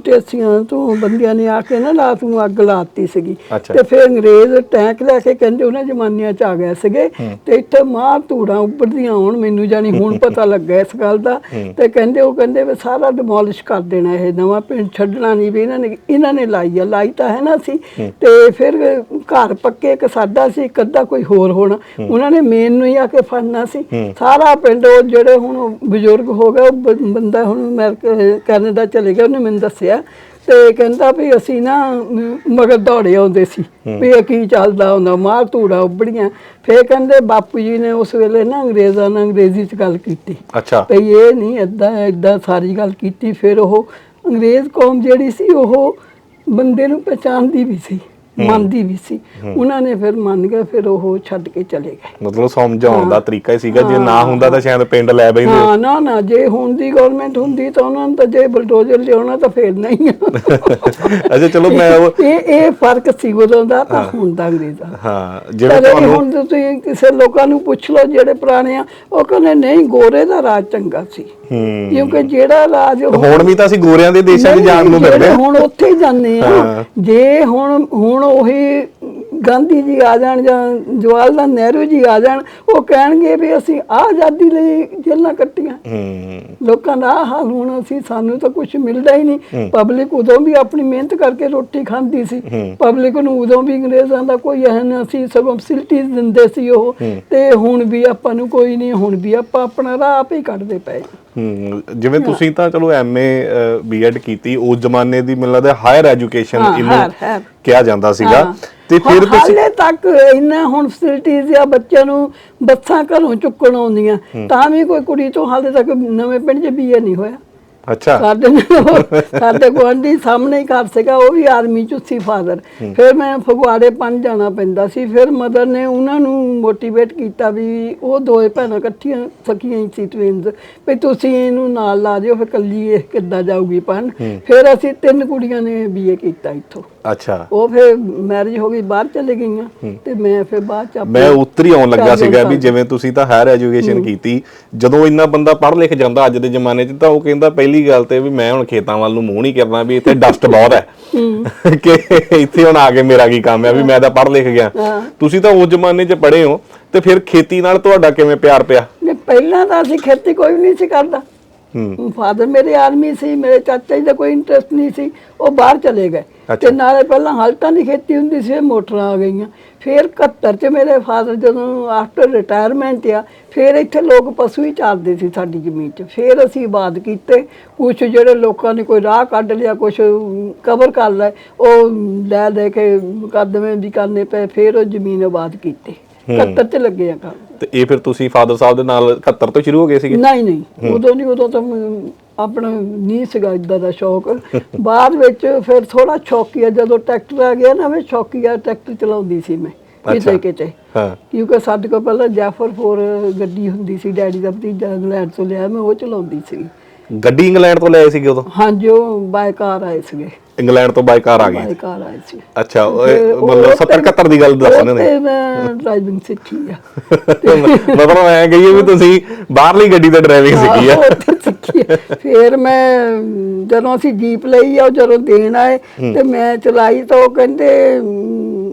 ਟੇਸੀਆਂ ਤੋਂ ਬੰਦਿਆਂ ਨੇ ਆ ਕੇ ਨਾ ਰਾਤ ਨੂੰ ਅੱਗ ਲਾਤੀ ਸੀਗੀ। ਅੱਛਾ। ਤੇ ਫਿਰ ਅੰਗਰੇਜ਼ ਟੈਂਕ ਲੈ ਕੇ ਕਹਿੰਦੇ ਉਹਨਾਂ ਜ਼ਮਾਨਿਆਂ ਚ ਆ ਗਏ ਸੀਗੇ। ਤੇ ਇੱਥੇ ਮਾਰ ਧੂੜਾਂ ਉੱਪਰਦੀਆਂ ਆਉਣ ਮੈਨੂੰ ਜਾਨੀ ਹੁਣ (laughs) ਪਤਾ ਲੱਗਾ ਇਸ ਗੱਲ ਦਾ। ਤੇ ਕਹਿੰਦੇ ਉਹ ਕਹਿੰਦੇ ਵੀ ਸਾਰਾ ਡਿਮੋਲਿਸ਼ ਕਰ ਦੇਣਾ ਇਹ ਨਵਾਂ ਪਿੰਡ ਛੱਡਣਾ ਨਹੀਂ ਵੀ ਇਹਨਾਂ ਨੇ ਇਹਨਾਂ ਨੇ ਲਾਈ ਆ ਲਾਈ ਤਾਂ ਹੈ ਨਾ ਸੀ। ਤੇ ਫਿਰ ਘਰ ਪੱਕੇ ਇੱਕ ਸਾਡਾ ਸੀ ਇੱਕ ਅੱਧਾ ਕੋਈ ਹੋਰ ਹੋਣਾ। ਉਹਨਾਂ ਨੇ ਮੇਨ ਨੂੰ ਹੀ ਆ ਕੇ ਫੜਨਾ ਸੀ। ਸਾਰਾ ਪਿੰਡ ਉਹ ਜਿਹੜੇ ਹੁਣ ਬਜ਼ੁਰਗ ਹੋ ਗਏ ਉਹ ਬੰਦਾ ਹੁਣ ਅਮਰੀਕਾ ਕੈਨੇਡਾ ਚਲੇ ਗਿਆ ਉਹਨੇ ਮੈਨੂੰ ਦੱਸਿਆ। ਤੇ ਕਹਿੰਦਾ ਵੀ ਅਸੀਂ ਨਾ ਮਗਰ ਦੌੜੇ ਆਉਂਦੇ ਸੀ। ਵੀ ਇਹ ਕੀ ਚੱਲਦਾ ਹੁੰਦਾ ਮਾਰ ਧੂੜਾ ਉੱਬੜੀਆਂ। ਫੇਰ ਕਹਿੰਦੇ ਬਾਪੂ ਜੀ ਨੇ ਉਸ ਵੇਲੇ ਨਾ ਅੰਗਰੇਜ਼ਾਂ ਨਾਲ ਅੰਗਰੇਜ਼ੀ ਚ ਗੱਲ ਕੀਤੀ। ਅੱਛਾ। ਵੀ ਇਹ ਨਹੀਂ ਏਦਾਂ ਏਦਾਂ ਸਾਰੀ ਗੱਲ ਕੀਤੀ। ਫਿਰ ਉਹ ਅੰਗਰੇਜ਼ ਕੌਮ ਜਿਹੜੀ ਸੀ ਉਹ ਬੰਦੇ ਨੂੰ ਪਛਾਣਦੀ ਵੀ ਸੀ। ਮੰਨਦੀ ਵੀ ਸੀ। ਉਹਨਾਂ ਨੇ ਫਿਰ ਮੰਨ ਗਏ ਫਿਰ ਉਹ ਛੱਡ ਕੇ ਚਲੇ ਗਏ। ਮਤਲਬ ਸਮਝਾਉਣ ਦਾ ਤਰੀਕਾ ਹੀ ਸੀਗਾ ਜੇ ਨਾ ਹੁੰਦਾ ਤਾਂ ਸ਼ਾਇਦ ਪਿੰਡ ਲੈ ਬੈਂਦੇ ਹਾਂ ਨਾ ਨਾ ਜੇ ਹੁਣ ਦੀ ਗਵਰਨਮੈਂਟ ਹੁੰਦੀ ਤਾਂ ਉਹਨਾਂ ਨੂੰ ਤਾਂ ਜੇ ਬਲਡੋਜ਼ਰ ਲਿਆਉਣਾ ਤਾਂ ਫੇਰ ਨਹੀਂ। (laughs) ਅੱਛਾ ਚਲੋ ਮੈਂ ਉਹ ਇਹ ਇਹ ਫ਼ਰਕ ਸੀ ਉਦੋਂ ਦਾ ਤਾਂ ਹੁਣ ਦਾ ਅੰਗਰੇਜ਼ਾਂ। ਹਾਂ ਜਿਵੇਂ ਤੁਹਾਨੂੰ ਹੁਣ ਤੁਸੀਂ ਕਿਸੇ ਲੋਕਾਂ ਨੂੰ ਪੁੱਛ ਲਓ ਜਿਹੜੇ ਪੁਰਾਣੇ ਆ ਉਹ ਕਹਿੰਦੇ ਨਹੀਂ ਗੋਰੇ ਦਾ ਰਾਜ ਚੰਗਾ ਸੀ। ਕਿਉਂਕਿ ਜਿਹੜਾ ਰਾਜ ਹੁਣ- ਵੀ ਤਾਂ ਅਸੀਂ ਗੋਰਿਆਂ ਦੇ ਦੇਸ਼ਾਂ 'ਚ ਜਾਣ ਨੂੰ ਹਾਂ ਹੁਣ ਉੱਥੇ ਜਾਂਦੇ ਆ। ਜੇ ਹੁਣ ਹੁਣ ਉਹੀ ਗਾਂਧੀ ਜੀ ਆ ਜਾਣ ਜਾਂ ਜਵਾਹਰ ਲਾਲ ਨਹਿਰੂ ਜੀ ਆ ਜਾਣ ਉਹ ਕਹਿਣਗੇ ਵੀ ਅਸੀਂ ਆਹ ਆਜ਼ਾਦੀ ਲਈ ਜੇਲਾਂ ਕੱਟੀਆਂ। ਲੋਕਾਂ ਦਾ ਆਹ ਹਾਲ ਹੁਣ ਅਸੀਂ ਸਾਨੂੰ ਤਾਂ ਕੁਝ ਮਿਲਦਾ ਹੀ ਨਹੀਂ। ਪਬਲਿਕ ਉਦੋਂ ਵੀ ਆਪਣੀ ਮਿਹਨਤ ਕਰਕੇ ਰੋਟੀ ਖਾਂਦੀ ਸੀ। ਪਬਲਿਕ ਨੂੰ ਉਦੋਂ ਵੀ ਅੰਗਰੇਜ਼ਾਂ ਦਾ ਕੋਈ ਇਹ ਨਾ ਸੀ ਸਗੋਂ ਫੈਸਿਲਿਟੀਆਂ ਦਿੰਦੇ ਸੀ ਉਹ। ਤੇ ਹੁਣ ਵੀ ਆਪਾਂ ਨੂੰ ਕੋਈ ਨਹੀਂ ਹੁਣ ਵੀ ਆਪਾਂ ਆਪਣਾ ਰਾਹ ਆਪ ਹੀ ਕੱਢਦੇ ਪਏ ਜਿਵੇਂ ਤੁਸੀਂ ਤਾਂ ਚਲੋ ਐਮਏ ਬੀਐਡ ਕੀਤੀ ਉਸ ਜ਼ਮਾਨੇ ਦੀ ਮੈਨੂੰ ਲੱਗਦਾ ਹਾਇਰ ਐਜੂਕੇਸ਼ਨ ਇਹਨੂੰ। ਕਿਹਾ ਜਾਂਦਾ ਸੀਗਾ। ਤੇ ਫਿਰ ਤੁਸੀਂ ਹਾਲੇ ਤੱਕ ਇੰਨਾ ਹੁਣ ਫੈਸਿਲਿਟੀਜ਼ ਆ ਬੱਚਿਆਂ ਨੂੰ ਬੱਸਾਂ ਘਰੋਂ ਚੁੱਕਣ ਆਉਂਦੀਆਂ ਤਾਂ ਵੀ ਕੋਈ ਕੁੜੀ ਤੋਂ ਹਾਲੇ ਤੱਕ ਨਵੇਂ ਪਿੰਡ 'ਚ ਬੀਏ ਨਹੀਂ ਹੋਇਆ। ਅੱਛਾ। ਸਾਡੇ ਸਾਡੇ ਗੁਆਂਢੀ ਸਾਹਮਣੇ ਹੀ ਘਰ ਸੀਗਾ ਉਹ ਵੀ ਆਰਮੀ ਚ ਸੀ ਫਾਦਰ ਫਿਰ ਮੈਂ ਫਗਵਾੜੇ ਪੰਜ ਜਾਣਾ ਪੈਂਦਾ ਸੀ ਫਿਰ ਮਦਰ ਨੇ ਉਹਨਾਂ ਨੂੰ ਮੋਟੀਵੇਟ ਕੀਤਾ ਵੀ ਉਹ ਦੋਏ ਭੈਣਾਂ ਇਕੱਠੀਆਂ ਸਕੀਆਂ ਹੀ ਸੀ ਟਵਿੰਸ ਵੀ ਤੁਸੀਂ ਇਹਨੂੰ ਨਾਲ ਲਾ ਦਿਓ ਫਿਰ ਕੱਲੀ ਇਹ ਕਿੱਦਾਂ ਜਾਊਗੀ ਪੜ੍ਹਨ ਫਿਰ ਅਸੀਂ ਤਿੰਨ ਕੁੜੀਆਂ ਨੇ ਬੀਏ ਕੀਤਾ ਇੱਥੋਂ। ਅੱਛਾ। ਉਹ ਫਿਰ ਮੈਰਿਜ ਹੋ ਗਈ ਬਾਹਰ ਚਲੇ ਗਈਆਂ ਤੇ ਮੈਂ ਫਿਰ ਬਾਅਦ ਚ ਮੈਂ ਉੱਤਰ ਆਉਣ ਲੱਗਾ ਸੀਗਾ ਵੀ। ਜਿਵੇਂ ਤੁਸੀਂ ਤਾਂ ਹਾਇਰ ਐਜੂਕੇਸ਼ਨ ਕੀਤੀ ਜਦੋਂ ਇੰਨਾ ਬੰਦਾ ਪੜ੍ਹ ਲਿਖ ਜਾਂਦਾ ਅੱਜ ਦੇ ਜ਼ਮਾਨੇ 'ਚ ਤਾਂ ਉਹ ਕਹਿੰਦਾ ਪਹਿਲੀ ਗੱਲ ਤੇ ਵੀ ਮੈਂ ਹੁਣ ਖੇਤਾਂ ਵੱਲ ਨੂੰ ਮੂੰਹ ਨਹੀਂ ਕਰਨਾ ਵੀ ਇੱਥੇ ਡਸਟ ਬਹੁਤ ਹੈ। ਕਿ ਇੱਥੇ ਹੁਣ ਆ ਕੇ ਮੇਰਾ ਕੀ ਕੰਮ ਹੈ ਵੀ ਮੈਂ ਤਾਂ ਪੜ੍ਹ ਲਿਖ ਗਿਆ। ਤੁਸੀਂ ਤਾਂ ਉਸ ਜ਼ਮਾਨੇ 'ਚ ਪੜ੍ਹੇ ਹੋ ਤੇ ਫਿਰ ਖੇਤੀ ਨਾਲ ਤੁਹਾਡਾ ਕਿਵੇਂ ਪਿਆਰ ਪਿਆ? ਪਹਿਲਾਂ ਤਾਂ ਅਸੀਂ ਖੇਤੀ ਕੋਈ ਨਹੀਂ ਸੀ ਕਰਦਾ। ਫਾਦਰ ਮੇਰੇ ਆਰਮੀ ਸੀ ਮੇਰੇ ਚਾਚਾ ਜੀ ਦਾ ਕੋਈ ਇੰਟਰਸਟ ਨਹੀਂ ਸੀ ਉਹ ਬਾਹਰ ਚਲੇ ਗਏ। ਤੇ ਨਾਲੇ ਪਹਿਲਾਂ ਹਲਟਾਂ ਦੀ ਖੇਤੀ ਹੁੰਦੀ ਸੀ ਮੋਟਰਾਂ ਆ ਗਈਆਂ। ਫਿਰ 71 ਚ ਮੇਰੇ ਫਾਦਰ ਜਦੋਂ ਆਫਟਰ ਰਿਟਾਇਰਮੈਂਟ ਆ ਫਿਰ ਇੱਥੇ ਲੋਕ ਪਸ਼ੂ ਹੀ ਚਾਰਦੇ ਸੀ ਸਾਡੀ ਜ਼ਮੀਨ 'ਚ। ਫਿਰ ਅਸੀਂ ਆਬਾਦ ਕੀਤੇ। ਕੁਝ ਜਿਹੜੇ ਲੋਕਾਂ ਨੇ ਕੋਈ ਰਾਹ ਕੱਢ ਲਿਆ ਕੁਝ ਕਵਰ ਕਰ ਲਿਆ ਉਹ ਲੈ ਲੈ ਕੇ ਮੁਕੱਦਮੇ ਵੀ ਕਰਨੇ ਪਏ ਫਿਰ ਉਹ ਜ਼ਮੀਨ ਆਬਾਦ ਕੀਤੀ। 71 ਚ ਲੱਗੇ ਆ ਕੰਮ। ਤੇ ਇਹ ਫਿਰ ਤੁਸੀਂ ਫਾਦਰ ਸਾਹਿਬ ਦੇ ਨਾਲ 71 ਤੋਂ ਸ਼ੁਰੂ ਹੋ ਗਏ ਸੀਗੇ? ਨਹੀਂ ਨਹੀਂ। ਉਦੋਂ ਨਹੀਂ ਉਦੋਂ ਤਾਂ ਆਪਣਾ ਨਹੀਂ ਸੀਗਾ ਇਦਾਂ ਦਾ ਸ਼ੌਕ। ਬਾਅਦ ਵਿੱਚ ਫਿਰ ਥੋੜਾ ਸ਼ੌਕੀਆ ਜਦੋਂ ਟਰੈਕਟਰ ਆ ਗਿਆ ਨਾ ਮੈਂ ਸ਼ੌਕੀਆ ਟਰੈਕਟਰ ਚਲਾਉਂਦੀ ਸੀ ਮੈਂ। ਕਿਤੇ ਕਿਤੇ। ਹਾਂ। ਕਿਉਂਕਿ ਸਾਡੇ ਕੋਲ ਪਹਿਲਾਂ ਜੈਫਰ 4 ਗੱਡੀ ਹੁੰਦੀ ਸੀ ਡੈਡੀ ਦਾ ਭਤੀਜਾ ਇੰਗਲੈਂਡ ਤੋਂ ਲਿਆ ਮੈਂ ਉਹ ਚਲਾਉਂਦੀ ਸੀ। ਗੱਡੀ ਇੰਗਲੈਂਡ ਤੋਂ ਲਿਆਏ ਸੀਗੇ ਉਦੋਂ? ਹਾਂਜੀ ਉਹ ਕਾਰ ਆਏ ਸੀਗੇ। ਇੰਗਲੈਂਡ ਤੋਂ ਬਾਈ ਕਾਰ ਆ ਗਈ। ਆਏ ਸੀ। ਅੱਛਾ ਉਹ ਇਹ ਮਤਲਬ ਤੇ- 70 71 ਦੀ ਗੱਲ ਦੱਸ ਇਹਨਾਂ ਨੇ। ਤੇ ਮੈਂ ਡਰਾਈਵਿੰਗ ਸਿੱਖੀ ਆ। (laughs) ਮਤਲਬ ਐ ਕਹੀਏ ਵੀ ਤੁਸੀਂ ਬਾਹਰਲੀ ਗੱਡੀ ਤੇ ਡਰਾਈਵਿੰਗ ਸਿੱਖੀ ਆ। ਆਹੋ, ਉੱਥੇ ਸਿੱਖੀ ਆ। ਫਿਰ ਮੈਂ ਜਦੋਂ ਅਸੀਂ ਜੀਪ ਲਈ ਆ ਉਹ ਜਦੋਂ ਦੇਣ ਆਏ ਤੇ ਮੈਂ ਚਲਾਈ ਤਾਂ ਉਹ ਕਹਿੰਦੇ ਅਮ,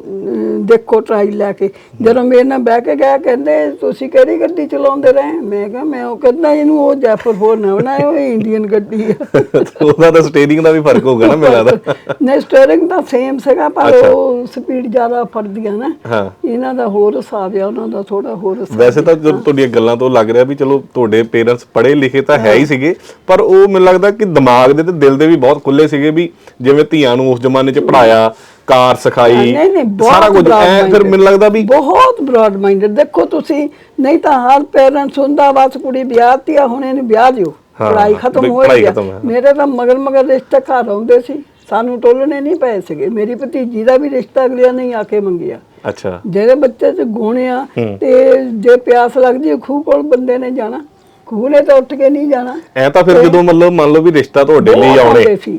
ਦੇਖੋ ਟਰਾਈ ਲੈ ਕੇ। ਜਦੋਂ ਮੇਰੇ ਨਾਲ ਬਹਿ ਕੇ ਗਿਆ ਕਹਿੰਦੇ ਤੁਸੀਂ ਕਿਹੜੀ ਗੱਡੀ ਚਲਾਉਂਦੇ ਰਹੇ? ਮੈਂ ਕਿਹਾ ਮੈਂ ਉਹ ਕਹਿੰਦਾ ਇਹਨੂੰ ਉਹ ਜੈਫਰ ਫੋਰ ਨਾ ਬਣਾਇਆ ਉਹ ਇੰਡੀਅਨ ਗੱਡੀ ਆ। (laughs) ਉਹਦਾ ਤਾਂ ਸਟੇਰਿੰਗ ਦਾ ਵੀ ਫ਼ਰਕ ਹੋਊਗਾ ਨਾ ਮੈਨੂੰ ਲੱਗਦਾ ਨੇ ਸਟੀਅਰਿੰਗ ਤਾਂ ਸੇਮ ਸੀਗਾ ਪਰ ਉਹ ਸਪੀਡ ਜ਼ਿਆਦਾ ਫੜਦੀਆਂ ਨਾ। ਹਾਂ। ਇਹਨਾਂ ਦਾ ਹੋਰ ਹਿਸਾਬ ਆ ਉਹਨਾਂ ਦਾ ਥੋੜਾ ਹੋਰ ਹਿਸਾਬ ਵੈਸੇ ਤਾਂ ਜਦੋਂ ਤੁਹਾਡੀਆਂ ਗੱਲਾਂ ਤੋਂ ਲੱਗ ਰਿਹਾ ਵੀ ਚਲੋ ਤੁਹਾਡੇ ਪੇਰੈਂਟਸ ਪੜ੍ਹੇ ਲਿਖੇ ਤਾਂ ਹੈ ਹੀ ਸੀਗੇ ਪਰ ਉਹ ਮੈਨੂੰ ਲੱਗਦਾ ਕਿ ਦਿਮਾਗ ਦੇ ਤੇ ਦਿਲ ਦੇ ਵੀ ਬਹੁਤ ਖੁੱਲੇ ਸੀਗੇ ਵੀ ਜਿਵੇਂ ਧੀਆਂ ਨੂੰ ਉਸ ਜ਼ਮਾਨੇ 'ਚ ਪੜਾਇਆ ਕਾਰ ਸਿਖਾਈ ਨਹੀਂ ਨਹੀਂ ਸਾਰਾ ਕੁਝ। ਐ ਫਿਰ। ਮੈਨੂੰ ਲੱਗਦਾ ਵੀ ਬਹੁਤ ਬ੍ਰੌਡ ਮਾਈਂਡਡ ਦੇਖੋ ਤੁਸੀਂ ਨਹੀਂ ਤਾਂ ਹਰ ਪੇਰੈਂਟਸ ਹੁੰਦਾ ਬਸ ਕੁੜੀ ਵਿਆਹਤੀ ਆ ਹੁਣ ਇਹਨੂੰ ਵਿਆਹ ਦਿਓ। ਪੜਾਈ ਖਤਮ ਹੋ ਗਈ ਆ। ਮੇਰੇ ਤਾਂ ਮਗਰ ਮਗਰ ਰਿਸ਼ਤੇ ਘਰ ਆਉਂਦੇ ਸੀ। ਸਾਨੂੰ ਟੋਲਣੇ ਨਹੀਂ ਪਏ ਸੀਗੇ। ਮੇਰੀ ਭਤੀਜੀ ਦਾ ਵੀ ਰਿਸ਼ਤਾ ਅਗਲਿਆਂ ਨੇ ਹੀ ਆ ਕੇ ਮੰਗਿਆ। ਅੱਛਾ। ਜਿਹੜੇ ਬੱਚੇ ਚ ਗੁਣ ਆ ਤੇ ਜੇ ਪਿਆਸ ਲੱਗਦੀ ਖੂਹ ਕੋਲ ਬੰਦੇ ਨੇ ਜਾਣਾ। ਖੂਹ ਨੇ ਤਾਂ ਉੱਠ ਕੇ ਨਹੀਂ ਜਾਣਾ। ਐ ਤਾਂ ਫਿਰ ਜਦੋਂ ਮਤਲਬ ਮੰਨ ਲਓ ਵੀ ਰਿਸ਼ਤਾ ਤੁਹਾਡੇ ਲਈ ਆਉਣੇ।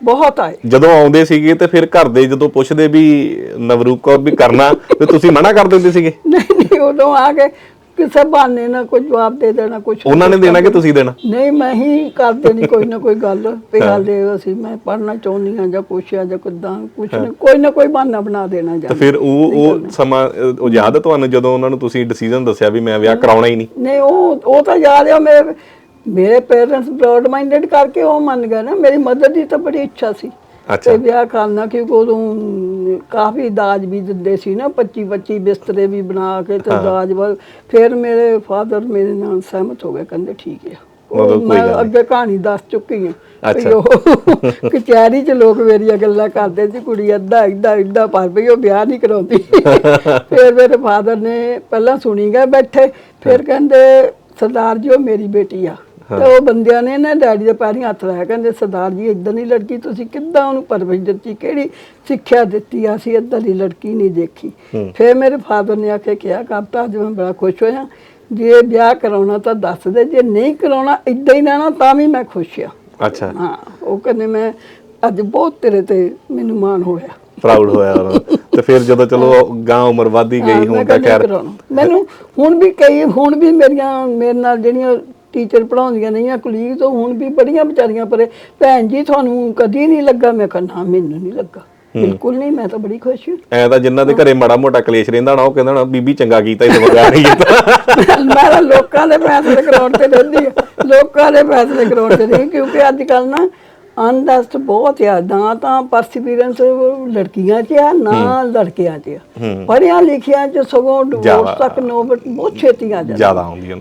ਬਹੁਤ ਆਏ। ਜਦੋਂ ਆਉਂਦੇ ਸੀਗੇ ਤੇ ਫਿਰ ਘਰ ਦੇ ਜਦੋਂ ਪੁੱਛਦੇ ਵੀ ਨਵਰੂਪ ਕੌਰ ਵੀ ਕਰਨਾ ਤੇ ਤੁਸੀਂ ਮਨਾ ਕਰ ਦਿੰਦੇ ਸੀਗੇ? ਨਹੀਂ ਨਹੀਂ ਉਦੋਂ ਆ ਕੇ ਕਿਸੇ ਬਹਾਨੇ ਨਾਲ ਕੋਈ ਜਵਾਬ ਦੇ ਦੇਣਾ ਕੁਝ ਉਹਨਾਂ ਨੇ ਦੇਣਾ ਕਿ ਤੁਸੀਂ ਦੇਣਾ? ਨਹੀਂ ਮੈਂ ਹੀ ਕਰ ਦੇਣੀ ਕੋਈ ਨਾ ਕੋਈ ਗੱਲ। ਵੀ ਗੱਲ ਇਹ ਅਸੀਂ ਮੈਂ ਪੜਨਾ ਚਾਹੁੰਦੀ ਹਾਂ ਜਾਂ ਕੁਛ ਆ ਜਾਂ ਕਿੱਦਾਂ ਕੁਛ ਨਾ ਕੋਈ ਨਾ ਕੋਈ ਬਹਾਨਾ ਬਣਾ ਦੇਣਾ ਤੇ ਜਾਂ ਫਿਰ ਉਹ ਉਹ ਸਮਾਂ ਉਹ ਯਾਦ ਹੈ ਤੁਹਾਨੂੰ ਜਦੋਂ ਉਹਨਾਂ ਨੂੰ ਤੁਸੀਂ ਡਿਸੀਜਨ ਦੱਸਿਆ ਵੀ ਮੈਂ ਵਿਆਹ ਕਰਾਉਣਾ ਹੀ ਨਹੀਂ? ਨਹੀਂ ਉਹ ਉਹ ਤਾਂ ਯਾਦ ਆ ਮੇਰੇ ਮੇਰੇ ਪੇਰੈਂਟਸ ਬ੍ਰੌਡ ਮਾਈਂਡਡ ਕਰਕੇ ਉਹ ਮੰਨ ਗਏ ਨਾ ਮੇਰੀ ਮਦਰ ਦੀ ਤਾਂ ਬੜੀ ਇੱਛਾ ਸੀ। ਅੱਛਾ। ਤੇ ਵਿਆਹ ਕਰਨਾ ਕਿਉਂਕਿ ਉਦੋਂ ਕਾਫੀ ਦਾਜ ਵੀ ਦਿੰਦੇ ਸੀ ਨਾ 25 25 ਬਿਸਤਰੇ ਵੀ ਬਣਾ ਕੇ ਤੇ ਦਾਜ ਵੱਲ। ਫਿਰ ਮੇਰੇ ਫਾਦਰ ਮੇਰੇ ਨਾਲ ਸਹਿਮਤ ਹੋ ਗਏ ਕਹਿੰਦੇ ਠੀਕ ਹੈ ਮੈਂ। ਅੱਗੇ ਕਹਾਣੀ ਦੱਸ ਚੁੱਕੀ ਹਾਂ ਅੱਛਾ। ਉਹ ਕਚਹਿਰੀ 'ਚ ਲੋਕ ਮੇਰੀਆਂ ਗੱਲਾਂ ਕਰਦੇ ਸੀ ਕੁੜੀ ਅੱਧਾ ਏਦਾਂ ਏਦਾਂ ਪਰ ਵੀ ਉਹ ਵਿਆਹ ਨਹੀਂ ਕਰਾਉਂਦੀ। (laughs) ਫਿਰ ਮੇਰੇ ਫਾਦਰ ਨੇ ਪਹਿਲਾਂ ਸੁਣੀ ਗਏ ਬੈਠੇ। ਫਿਰ ਕਹਿੰਦੇ ਸਰਦਾਰ ਜੀ ਉਹ ਮੇਰੀ ਬੇਟੀ ਆ। ਤੇ ਉਹ ਬੰਦਿਆਂ ਨੇ ਨਾ ਡੈਡੀ ਦੇ ਪੈਰੀਂ ਹੱਥ ਲਾਇਆ ਕਹਿੰਦੇ ਸਰਦਾਰ ਜੀ ਇਦਾਂ ਦੀ ਲੜਕੀ ਤੁਸੀਂ ਕਿੱਦਾਂ ਉਹਨੂੰ ਪਰਵਰਿਸ਼ ਦਿੱਤੀ? ਕਿਹੜੀ ਸਿੱਖਿਆ ਦਿੱਤੀ? ਆ ਅਸੀਂ ਇਦਾਂ ਦੀ ਲੜਕੀ ਨਹੀਂ ਦੇਖੀ। ਫਿਰ ਮੇਰੇ ਫਾਦਰ ਨੇ ਆ ਕੇ ਕਿਹਾ ਕਰਤਾ ਅੱਜ ਮੈਂ ਬੜਾ ਖੁਸ਼ ਹੋਇਆ। ਜੇ ਵਿਆਹ ਕਰਾਉਣਾ ਤਾਂ ਦੱਸ ਦੇ ਜੇ ਨਹੀਂ ਕਰਾਉਣਾ ਇਦਾਂ ਹੀ ਰਹਿਣਾ ਤਾਂ ਵੀ ਮੈਂ ਖੁਸ਼ ਆ। ਅੱਛਾ। ਹਾਂ ਉਹ ਕਹਿੰਦੇ ਮੈਂ ਅੱਜ ਬਹੁਤ ਤੇਰੇ ਤੇ ਮੈਨੂੰ ਮਾਣ ਹੋਇਆ। ਪ੍ਰਾਊਡ ਹੋਇਆ ਉਹਨਾਂ। ਨੂੰ। ਤੇ ਫਿਰ ਜਦੋਂ ਚਲੋ ਗਾਂ ਉਮਰ ਵਧਦੀ ਗਈ ਹੁਣ ਤਾਂ ਖੈਰ। ਮੈਨੂੰ ਹੁਣ ਵੀ ਕਈ ਹੁਣ ਵੀ ਮੇਰੀਆਂ ਮੇਰੇ ਨਾਲ ਜਿਹੜੀਆਂ ਟੀਚਰ ਪੜਾਉਂਦੀਆਂ ਨਹੀਂ ਆ ਕੁਲੀਗ ਤੋਂ ਹੁਣ ਵੀ ਬੜੀਆਂ ਵਿਚਾਰੀਆਂ ਪਰੇ। ਭੈਣ ਜੀ ਤੁਹਾਨੂੰ ਕਦੀ ਨਹੀਂ ਲੱਗਾ? ਮੈਂ ਕਿਹਾ ਨਾ ਮੈਨੂੰ ਨਹੀਂ ਲੱਗਾ। ਬਿਲਕੁਲ ਨਹੀਂ ਮੈਂ ਤਾਂ ਬੜੀ ਖੁਸ਼ ਹਾਂ। ਐ ਤਾਂ ਜਿਨ੍ਹਾਂ ਦੇ ਘਰੇ ਮਾੜਾ ਮੋਟਾ ਕਲੇਸ਼ ਰਹਿੰਦਾ ਨਾ ਉਹ ਕਹਿੰਦਾ ਨਾ ਬੀਬੀ ਚੰਗਾ ਕੀਤਾ ਇਹ ਵਗਾ ਨਹੀਂ ਕੀਤਾ। (laughs) ਮੈਂ ਤਾਂ ਲੋਕਾਂ ਦੇ ਫੈਸਲੇ ਕਰਾਉਣ ਤੇ ਰਹਿੰਦੀ ਲੋਕਾਂ ਦੇ ਫੈਸਲੇ ਕਰਾਉਣ ਤੇ ਨਹੀਂ ਕਿਉਂਕਿ ਅੱਜ ਕੱਲ ਨਾ ਅਨਦਸਤ ਬਹੁਤ ਆ ਨਾ ਤਾਂ ਪਰਸੀਵੀਰੈਂਸ ਲੜਕੀਆਂ 'ਚ ਆ ਨਾ ਲੜਕਿਆਂ 'ਚ ਆ। ਪੜ੍ਹਿਆਂ ਲਿਖਿਆਂ 'ਚ ਸਗੋਂ। ਡਿਵੋਰਸ ਤੱਕ ਨੋਬਤ ਬਹੁਤ ਛੇਤੀ ਆ ਜਾਂਦਾ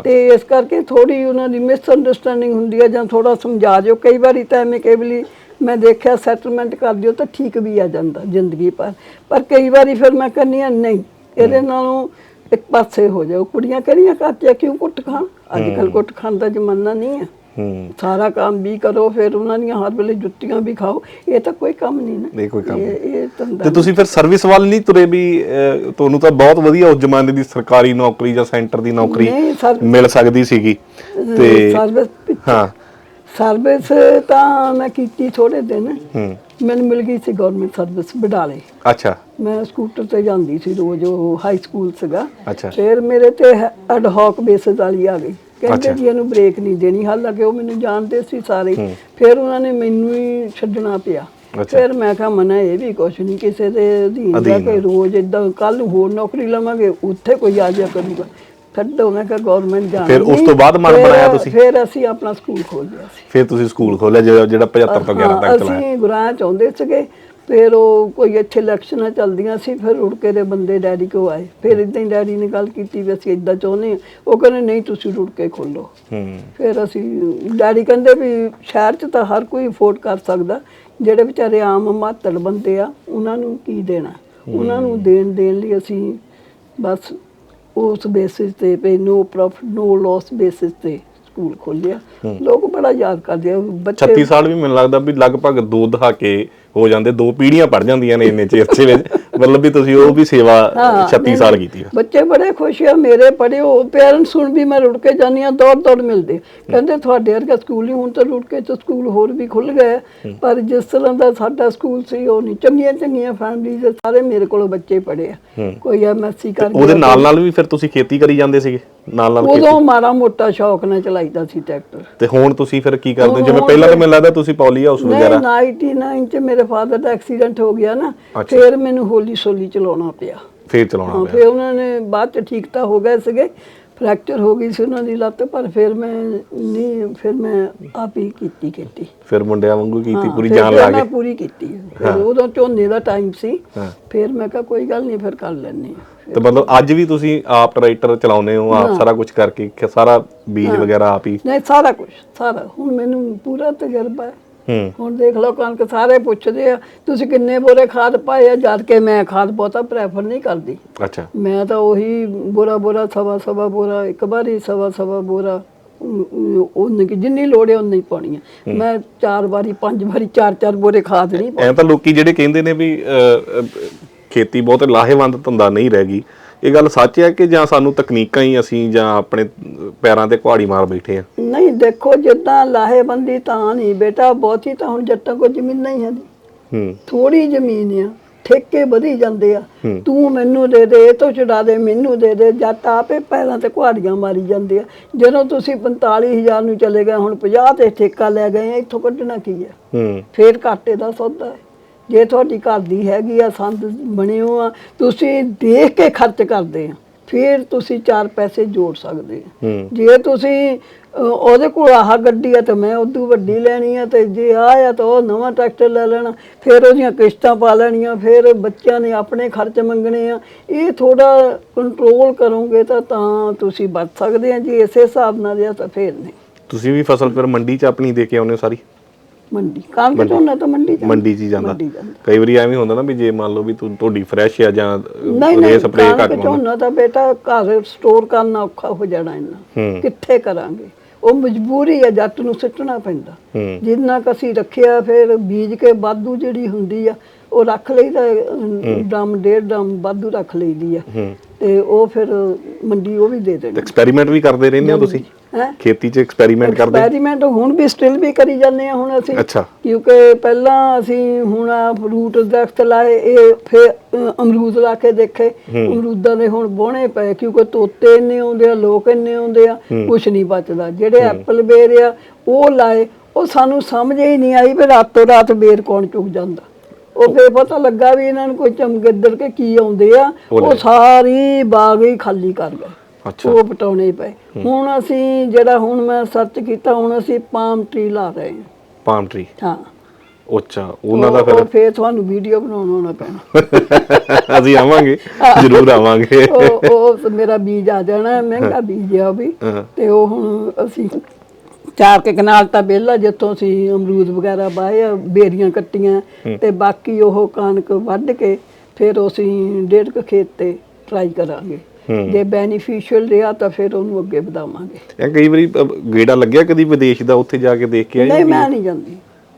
ਤੇ ਇਸ ਕਰਕੇ ਥੋੜੀ ਉਹਨਾਂ ਦੀ ਮਿਸ ਅੰਡਰਸਟੈਂਡਿੰਗ ਹੁੰਦੀ ਹੈ ਜਾਂ ਥੋੜਾ ਸਮਝਾ ਦਿਓ। ਕਈ ਵਾਰੀ ਤਾਂ ਐਵੇਂ ਕੇਵਲੀ ਮੈਂ ਦੇਖਿਆ ਸੈਟਲਮੈਂਟ ਕਰ ਦਿਓ ਤਾਂ ਠੀਕ ਵੀ ਆ ਜਾਂਦਾ ਜ਼ਿੰਦਗੀ ਪਰ ਪਰ ਕਈ ਵਾਰੀ ਫਿਰ ਮੈਂ ਕਹਿੰਦੀ ਹਾਂ ਨਹੀਂ ਇਹਦੇ ਨਾਲੋਂ ਇੱਕ ਪਾਸੇ ਹੋ ਜਾਓ। ਕੁੜੀਆਂ ਕਿਹੜੀਆਂ ਕਰਤੀਆਂ ਕਿਉਂ ਕੁੱਟ ਖਾਣ? ਅੱਜ ਕੱਲ ਕੁੱਟ ਖਾਣ ਦਾ ਜ਼ਮਾਨਾ ਨਹੀਂ ਹੈ ਹੂੰ। ਸਾਰਾ ਕੰਮ ਵੀ ਕਰੋ ਫਿਰ ਉਹਨਾਂ ਦੀਆਂ ਹਰ ਵੇਲੇ ਜੁੱਤੀਆਂ ਵੀ ਖਾਓ। ਇਹ ਤਾਂ ਕੋਈ ਕੰਮ ਨਹੀਂ ਨਾ। ਇਹ ਕੋਈ ਕੰਮ ਇਹ ਇਹ ਧੰਦਾ ਤੇ ਤੁਸੀਂ ਫਿਰ ਸਰਵਿਸ ਵੱਲ ਨਹੀਂ ਤੁਰੇ ਵੀ ਤੁਹਾਨੂੰ ਤਾਂ ਬਹੁਤ ਵਧੀਆ ਉਸ ਜ਼ਮਾਨੇ ਦੀ ਸਰਕਾਰੀ ਨੌਕਰੀ ਜਾਂ ਸੈਂਟਰ ਦੀ ਨੌਕਰੀ ਮਿਲ ਸਕਦੀ ਸੀਗੀ। ਤੇ ਸਰਵਿਸ ਹਾਂ। ਸਰਵਿਸ ਤਾਂ ਮੈਂ ਕੀਤੀ ਥੋੜੇ ਦਿਨ। ਹੂੰ। ਮੈਨੂੰ ਮਿਲ ਗਈ ਸੀ ਗਵਰਨਮੈਂਟ ਸਰਵਿਸ ਬਡਾਲੇ। ਅੱਛਾ। ਮੈਂ ਸਕੂਟਰ ਤੇ ਜਾਂਦੀ ਸੀ ਰੋਜ਼ ਉਹ ਹਾਈ ਸਕੂਲ ਸੀਗਾ। ਫਿਰ ਮੇਰੇ ਤੇ ਐਡ ਹੌਕ ਬੇਸਿਸ ਵਾਲੀ ਆ ਗਈ। ਕਹਿੰਦੇ ਜੀ ਇਹਨੂੰ ਬ੍ਰੇਕ ਨਹੀਂ ਦੇਣੀ ਹਾਲਾਂਕਿ ਉਹ ਮੈਨੂੰ ਜਾਣਦੇ ਸੀ ਸਾਰੇ ਫਿਰ ਉਹਨਾਂ ਨੇ ਮੈਨੂੰ ਹੀ ਛੱਡਣਾ ਪਿਆ। ਫਿਰ ਮੈਂ ਕਿਹਾ ਮਨਾ ਇਹ ਵੀ ਕੁਛ ਨਹੀਂ ਕਿਸੇ ਦੇ ਅਧੀਨ ਜਾ ਅਧੀਨ ਕੇ ਰੋਜ਼ ਇਦਾਂ ਕੱਲ ਹੋਰ ਨੌਕਰੀ ਲਵਾਂਗੇ ਉੱਥੇ ਕੋਈ ਆ ਜਾ ਕਰੂਗਾ। ਛੱਡੋ ਮੈਂ ਕਿਹਾ ਗਵਰਨਮੈਂਟ ਜਾਣਾ ਫਿਰ ਉਸ। ਤੋਂ ਬਾਅਦ ਮਨ ਬਣਾਇਆ ਤੁਸੀਂ? ਫਿਰ ਅਸੀਂ ਆਪਣਾ ਸਕੂਲ ਖੋਲ ਲਿਆ ਸੀ। ਫਿਰ ਤੁਸੀਂ ਸਕੂਲ ਖੋਲਿਆ ਜਿਹੜਾ ਜਿਹੜਾ 75 ਤੋਂ 11 ਹਾਂ, ਤੱਕ ਚਲਾਇਆ। ਅਸੀਂ ਗੁਰਾਂ ਚਾਹੁੰਦੇ ਸੀਗੇ। ਫਿਰ ਉਹ ਕੋਈ ਇੱਥੇ ਇਲੈਕਸ਼ਨਾਂ ਚੱਲਦੀਆਂ ਸੀ ਫਿਰ ਰੁੜਕੇ ਦੇ ਬੰਦੇ ਡੈਡੀ ਕੋ ਆਏ। ਫਿਰ ਇਦਾਂ ਹੀ ਡੈਡੀ ਨੇ ਗੱਲ ਕੀਤੀ ਵੀ ਅਸੀਂ ਇਦਾਂ ਚਾਹੁੰਦੇ ਹਾਂ। ਉਹ ਕਹਿੰਦੇ ਨਹੀਂ ਤੁਸੀਂ ਰੁੜਕੇ ਖੋਲੋ ਹੂੰ। ਫਿਰ ਅਸੀਂ ਡੈਡੀ ਕਹਿੰਦੇ ਵੀ ਸ਼ਹਿਰ 'ਚ ਤਾਂ ਹਰ ਕੋਈ ਅਫੋਰਡ ਕਰ ਸਕਦਾ। ਜਿਹੜੇ ਵਿਚਾਰੇ ਆਮ ਮਾਤੜ ਬੰਦੇ ਆ ਉਹਨਾਂ ਨੂੰ ਕੀ ਦੇਣਾ? ਉਹਨਾਂ ਨੂੰ ਦੇਣ ਦੇਣ ਲਈ ਅਸੀਂ ਬਸ ਉਸ ਬੇਸਿਸ ਤੇ ਪੇ no profit no loss basis ਤੇ ਸਕੂਲ ਖੋਲਿਆ ਲੋਕ ਬੜਾ ਯਾਦ ਕਰਦੇ ਆ ਬੱਚੇ 36 ਸਾਲ ਵੀ ਮੈਨੂੰ ਲੱਗਦਾ ਵੀ ਲਗਭਗ ਦੋ ਦਹਾਕੇ ਹੋ ਜਾਂਦੇ ਦੋ ਪੀੜ੍ਹੀਆਂ ਪੜ ਜਾਂਦੀਆਂ ਨੇ ਇੰਨੇ ਚਿਰ ਦੇ ਵਿੱਚ ਮਤਲਬ ਵੀ ਤੁਸੀਂ ਉਹ ਵੀ ਸੇਵਾ ਹਾਂ, 36 ਨਹੀਂ, ਸਾਲ ਨਹੀਂ। ਕੀਤੀ ਆ। ਬੱਚੇ ਬੜੇ ਖੁਸ਼ ਆ ਮੇਰੇ ਪੜ੍ਹੇ ਉਹ ਪੇਰੈਂਟਸ ਹੁਣ ਵੀ ਮੈਂ ਰੁੜ ਕੇ ਜਾਂਦੀ ਆ ਦੌੜ ਦੌੜ ਮਿਲਦੇ। ਕਹਿੰਦੇ ਤੁਹਾਡੇ ਵਰਗਾ ਸਕੂਲ ਨਹੀਂ ਹੁਣ ਤਾਂ ਰੁੜ ਕੇ ਤਾਂ ਸਕੂਲ ਹੋਰ ਵੀ ਖੁੱਲ ਗਏ ਪਰ ਜਿਸ ਤਰ੍ਹਾਂ ਦਾ ਸਾਡਾ ਸਕੂਲ ਸੀ ਉਹ ਨਹੀਂ ਚੰਗੀਆਂ ਚੰਗੀਆਂ ਫੈਮਿਲੀਜ਼ ਦੇ ਸਾਰੇ ਮੇਰੇ ਕੋਲੋਂ ਬੱਚੇ ਪੜ੍ਹੇ ਆ। ਕੋਈ ਐਮਐਸਸੀ ਕਰ ਗਿਆ ਉਹਦੇ ਨਾਲ ਨਾਲ ਵੀ ਫਿਰ ਤੁਸੀਂ ਖੇਤੀ ਕਰੀ ਜਾਂਦੇ ਸੀਗੇ? ਨਾਲ ਨਾਲ ਖੇਤੀ। ਉਦੋਂ ਮਾੜਾ ਮੋਟਾ ਸ਼ੌਕ ਨਾਲ ਚਲਾਈਦਾ ਸੀ ਟਰੈਕਟਰ। ਤੇ ਹੁਣ ਤੁਸੀਂ ਫਿਰ ਕੀ ਕਰਦੇ? ਹੋ? ਜਿਵੇਂ ਪਹਿਲਾਂ ਤਾਂ ਮੈਨੂੰ ਲੱਗਦਾ ਤੁਸੀਂ ਪੌਲੀ ਹਾਊਸ ਨਹੀਂ ਵਗੈਰਾ। 99 ਚ ਮੇਰੇ ਫਾਦਰ ਦਾ ਐਕਸੀਡੈਂਟ ਹੋ ਗਿਆ ਨਾ। ਫਿਰ ਮੈਨੂੰ ਹੋਲੀ ਸੋਲੀ ਚਲਾਉਣਾ ਪਿਆ। ਫੇਰ ਚਲਾਉਣਾ ਹਾਂ ਪਿਆ। ਫਿਰ ਉਹਨਾਂ ਨੇ ਬਾਅਦ ਚ ਠੀਕ ਤਾਂ ਹੋ ਗਏ ਸੀਗੇ ਫ੍ਰੈਕਚਰ ਹੋ ਗਈ ਸੀ ਉਹਨਾਂ ਦੀ ਲੱਤ ਪਰ ਫਿਰ ਮੈਂ ਨਹੀਂ ਫਿਰ ਮੈਂ ਆਪ ਹੀ ਕੀਤੀ ਕੀਤੀ। ਫਿਰ ਮੁੰਡਿਆਂ ਵਾਂਗੂ ਕੀਤੀ ਹਾਂ, ਪੂਰੀ ਫਿਰ ਜਾਨ ਲਾ ਮੈਂ ਕੇ? ਪੂਰੀ ਕੀਤੀ। ਫਿਰ ਉਦੋਂ ਝੋਨੇ ਦਾ ਟਾਈਮ ਸੀ ਹਾਂ। ਫਿਰ ਮੈਂ ਕਿਹਾ ਕੋਈ ਗੱਲ ਨਹੀਂ ਫਿਰ ਕਰ ਲੈਣੀ ਤੇ ਮਤਲਬ ਅੱਜ ਵੀ ਤੁਸੀਂ ਆਪ ਟਰੈਕਟਰ ਚਲਾਉਂਦੇ ਹੋ ਆਪ ਸਾਰਾ ਕੁਝ ਕਰਕੇ ਕਿ ਸਾਰਾ ਬੀਜ ਵਗੈਰਾ ਆਪ ਹੀ? ਨਹੀਂ ਸਾਰਾ ਕੁਝ ਸਾਰਾ। ਹੁਣ ਮੈਨੂੰ ਪੂਰਾ ਤਜਰਬਾ ਹੂੰ। ਹੁਣ ਦੇਖ ਲਓ ਕਣਕ ਸਾਰੇ ਪੁੱਛਦੇ ਆ ਤੁਸੀਂ ਕਿੰਨੇ ਬੋਰੇ ਖਾਦ ਪਾਏ ਆ? ਜਦ ਕਿ ਮੈਂ ਖਾਦ ਬਹੁਤਾ ਪ੍ਰੈਫਰ ਨਹੀਂ ਕਰਦੀ। ਅੱਛਾ। ਮੈਂ ਤਾਂ ਉਹੀ ਬੋਰਾ ਬੋਰਾ ਸਵਾ ਸਵਾ ਬੋਰਾ ਇੱਕ ਵਾਰੀ ਸਵਾ ਸਵਾ ਬੋਰਾ ਉਹ ਕਿ ਜਿੰਨੀ ਲੋੜ ਹੈ ਉਨੀ ਪਾਉਣੀ ਹੈ। ਮੈਂ ਚਾਰ ਵਾਰੀ ਪੰਜ ਵਾਰੀ ਚਾਰ ਚਾਰ ਬੋਰੇ ਖਾਦ ਨਹੀਂ ਪਾਉਂਦੀ ਐਂ ਤਾਂ ਲੋਕੀ ਜਿਹੜੇ ਕਹਿੰਦੇ ਨੇ ਵੀ ਖੇਤੀ ਬਹੁਤ ਲਾਹੇਵੰਦ ਧੰਦਾ ਨਹੀਂ ਰਹਿ ਗਈ। ਇਹ ਗੱਲ ਸੱਚ ਹੈ ਕਿ ਜਾਂ ਸਾਨੂੰ ਤਕਨੀਕਾਂ ਹੀ ਅਸੀਂ ਜਾਂ ਆਪਣੇ ਪੈਰਾਂ ਤੇ ਕੁਹਾੜੀ ਮਾਰ ਬੈਠੇ ਆ? ਨਹੀਂ ਦੇਖੋ ਜਿੱਦਾਂ ਲਾਹੇਬੰਦੀ ਤਾਂ ਨਹੀਂ ਬੇਟਾ ਬਹੁਤੀ ਤਾਂ ਹੁਣ ਜੱਟਾਂ ਕੋਲ ਜ਼ਮੀਨ ਨਹੀਂ ਹੈ ਹੂੰ। ਥੋੜੀ ਜ਼ਮੀਨ ਆ ਠੇਕੇ ਵਧੀ ਜਾਂਦੇ ਆ। ਤੂੰ ਮੈਨੂੰ ਦੇ ਦੇ ਇਹ ਤੋਂ ਛੁਡਾ ਦੇ ਮੈਨੂੰ ਦੇ ਦੇ ਜੱਟ ਆਪੇ ਪੈਰਾਂ ਤੇ ਕੁਹਾੜੀਆਂ ਮਾਰੀ ਜਾਂਦੇ ਆ। ਜਦੋਂ ਤੁਸੀਂ 45000 ਨੂੰ ਚਲੇ ਗਏ ਹੁਣ 50 ਤੇ ਠੇਕਾ ਲੈ ਗਏ ਇੱਥੋਂ ਕੱਢਣਾ ਕੀ ਆ? ਹੂੰ। ਫੇਰ ਘਾਟੇ ਦਾ ਸੌਦਾ ਹੈ। ਜੇ ਤੁਹਾਡੀ ਘਰ ਦੀ ਹੈਗੀ ਆ ਸੰਦ ਬਣੇ ਹੋ ਆ ਤੁਸੀਂ ਦੇਖ ਕੇ ਖਰਚ ਕਰਦੇ ਆ। ਫਿਰ ਤੁਸੀਂ ਚਾਰ ਪੈਸੇ ਜੋੜ ਸਕਦੇ ਆ। ਜੇ ਤੁਸੀਂ ਉਹਦੇ ਕੋਲ ਆਹ ਗੱਡੀ ਆ ਤੇ ਮੈਂ ਉਦੋਂ ਵੱਡੀ ਲੈਣੀ ਆ ਤੇ ਜੇ ਆ ਆ ਤਾਂ ਉਹ ਨਵਾਂ ਟਰੈਕਟਰ ਲੈ ਲੈਣਾ ਫਿਰ ਉਹਦੀਆਂ ਕਿਸ਼ਤਾਂ ਪਾ ਲੈਣੀਆਂ ਫਿਰ ਬੱਚਿਆਂ ਨੇ ਆਪਣੇ ਖਰਚ ਮੰਗਣੇ ਆ। ਇਹ ਥੋੜਾ ਕੰਟਰੋਲ ਕਰੋਗੇ ਤਾਂ ਤਾਂ ਤੁਸੀਂ ਬਚ ਸਕਦੇ ਆ। ਜੇ ਇਸੇ ਹਿਸਾਬ ਨਾਲ ਰਿਹਾ ਤਾਂ ਫੇਰ ਨਹੀਂ। ਤੁਸੀਂ ਵੀ ਫਸਲ ਫਿਰ ਮੰਡੀ 'ਚ ਆਪਣੀ ਦੇ ਕੇ ਆਉਂਦੇ ਹੋ ਸਾਰੀ? ਮੰਡੀ ਕਣਕ ਝੋਨਾ ਤਾਂ ਮੰਡੀ ਜਾਂਦਾ। ਮੰਡੀ 'ਚ ਹੀ ਜਾਂਦਾ। ਮੰਡੀ ਜਾਂਦਾ। ਕਈ ਵਾਰੀ ਐਵੇਂ ਹੁੰਦਾ ਨਾ ਵੀ ਜੇ ਮੰਨ ਲਓ ਵੀ ਤੁ- ਤੁਹਾਡੀ ਫਰੈਸ਼ ਆ ਜਾਂ ਨਹੀਂ ਰੇ ਨਹੀਂ ਸਪਰੇ ਘੱਟ ਕਣਕ ਮੰਨ ਝੋਨਾ ਤਾਂ ਬੇਟਾ ਘਰ ਸਟੋਰ ਕਰਨਾ ਔਖਾ ਹੋ ਜਾਣਾ ਇਹਨਾਂ ਕਿੱਥੇ ਕਰਾਂਗੇ? ਉਹ ਮਜਬੂਰੀ ਹੈ ਜੱਟ ਨੂੰ ਸਿੱਟਣਾ ਪੈਂਦਾ। ਹੂੰ। ਜਿੰਨਾ ਕੁ ਅਸੀਂ ਰੱਖਿਆ ਫਿਰ ਬੀਜ ਕੇ ਵਾਧੂ ਜਿਹੜੀ ਹੁੰਦੀ ਆ ਉਹ ਰੱਖ ਲਈਦਾ ਅਮ, ਡਰਮ ਡੇਢ ਡਰਮ ਵਾਧੂ ਰੱਖ ਲਈਦੀ ਆ। ਹੂੰ। ਤੇ ਉਹ ਫਿਰ ਮੰਡੀ ਉਹ ਵੀ ਦੇ ਦੇਣੀ। ਐਕਸਪੈਰੀਮੈਂਟ ਵੀ ਕਰਦੇ ਰਹਿੰਦੇ ਹੋ ਤੁਸੀਂ? ਹੈ? ਖੇਤੀ 'ਚ ਐਕਸਪੈਰੀਮੈਂਟ ਕਰਦੇ? ਐਕਸਪੈਰੀਮੈਂਟ ਹੁਣ ਵੀ ਸਟਿਲ ਵੀ ਕਰੀ ਜਾਂਦੇ ਆ ਹੁਣ ਅਸੀਂ। ਅੱਛਾ। ਕਿਉਂਕਿ ਪਹਿਲਾਂ ਅਸੀਂ ਹੁਣ ਆ ਫਰੂਟ ਦਰਖਤ ਲਾਏ ਇਹ ਫਿਰ ਅਮਰੂਦ ਲਾ ਕੇ ਦੇਖੇ। ਅਮਰੂਦਾਂ ਦੇ ਹੁਣ ਬੋਣੇ ਪਏ ਕਿਉਂਕਿ ਤੋਤੇ ਇੰਨੇ ਆਉਂਦੇ ਆ ਲੋਕ ਇੰਨੇ ਆਉਂਦੇ ਆ ਕੁਝ ਨਹੀਂ ਬਚਦਾ। ਜਿਹੜੇ ਐਪਲ ਬੇਰ ਆ ਉਹ ਲਾਏ ਉਹ ਸਾਨੂੰ ਸਮਝ ਹੀ ਨਹੀਂ ਆਈ ਵੀ ਰਾਤੋਂ ਰਾਤ ਬੇਰ ਕੌਣ ਚੁੱਕ ਜਾਂਦਾ। ਉਹ ਫਿਰ ਪਤਾ ਲੱਗਾ ਵੀ ਇਹਨਾਂ ਨੂੰ ਕੋਈ ਚਮਗਿੱਦੜ ਕੇ ਕੀ ਆਉਂਦੇ ਆ ਉਹ ਸਾਰੀ ਬਾਗ ਹੀ ਖਾਲੀ ਕਰ ਗਏ। ਉਹ ਪਟਾਉਣੇ ਪਏ। ਹੁਣ ਅਸੀਂ ਜਿਹੜਾ ਹੁਣ ਮੈਂ ਸਰਚ ਕੀਤਾ ਹੁਣ ਅਸੀਂ ਪਾਮ ਟਰੀ ਲਾ ਰਹੇ ਹਾਂ। ਪਾਮ ਟਰੀ ਹਾਂ। ਅੱਛਾ ਉਹਨਾਂ ਦਾ ਫਿਰ ਫਿਰ ਤੁਹਾਨੂੰ ਵੀਡੀਓ ਬਣਾਉਣਾ ਹੋਣਾ ਪੈਣਾ। (laughs) ਅਸੀਂ ਆਵਾਂਗੇ ਜ਼ਰੂਰ ਆਵਾਂਗੇ। ਉਹ ਉਹ ਮੇਰਾ ਬੀਜ ਆ ਜਾਣਾ ਮਹਿੰਗਾ ਬੀਜ ਆ ਵੀ। ਤੇ ਉਹ ਹੁਣ ਅਸੀਂ ਚਾਰ ਕੇ ਕਨਾਲ ਤਾਂ ਵਿਹਲਾ ਜਿੱਥੋਂ ਅਸੀਂ ਅਮਰੂਦ ਵਗੈਰਾ ਬਾਏ ਆ ਬੇਰੀਆਂ ਕੱਟੀਆਂ। ਤੇ ਬਾਕੀ ਉਹ ਕਣਕ ਵੱਢ ਕੇ ਫਿਰ ਅਸੀਂ ਡੇਢ ਕੁ ਖੇਤ ਤੇ ਟਰਾਈ ਕਰਾਂਗੇ। ਜੇ ਬੈਨੀਫੀਸ਼ੀਅਲ ਰਿਹਾ ਤਾਂ ਫਿਰ ਉਹਨੂੰ ਅੱਗੇ ਵਧਾਵਾਂਗੇ। ਇਹ ਕਈ ਵਾਰੀ ਗੇੜਾ ਲੱਗਿਆ ਕਦੀ ਵਿਦੇਸ਼ ਦਾ ਉੱਥੇ ਜਾ ਕੇ ਦੇਖ ਕੇ ਆਏ ਨਹੀਂ ਮੈਂ ਨਹੀਂ? ਜਾਂਦੀ।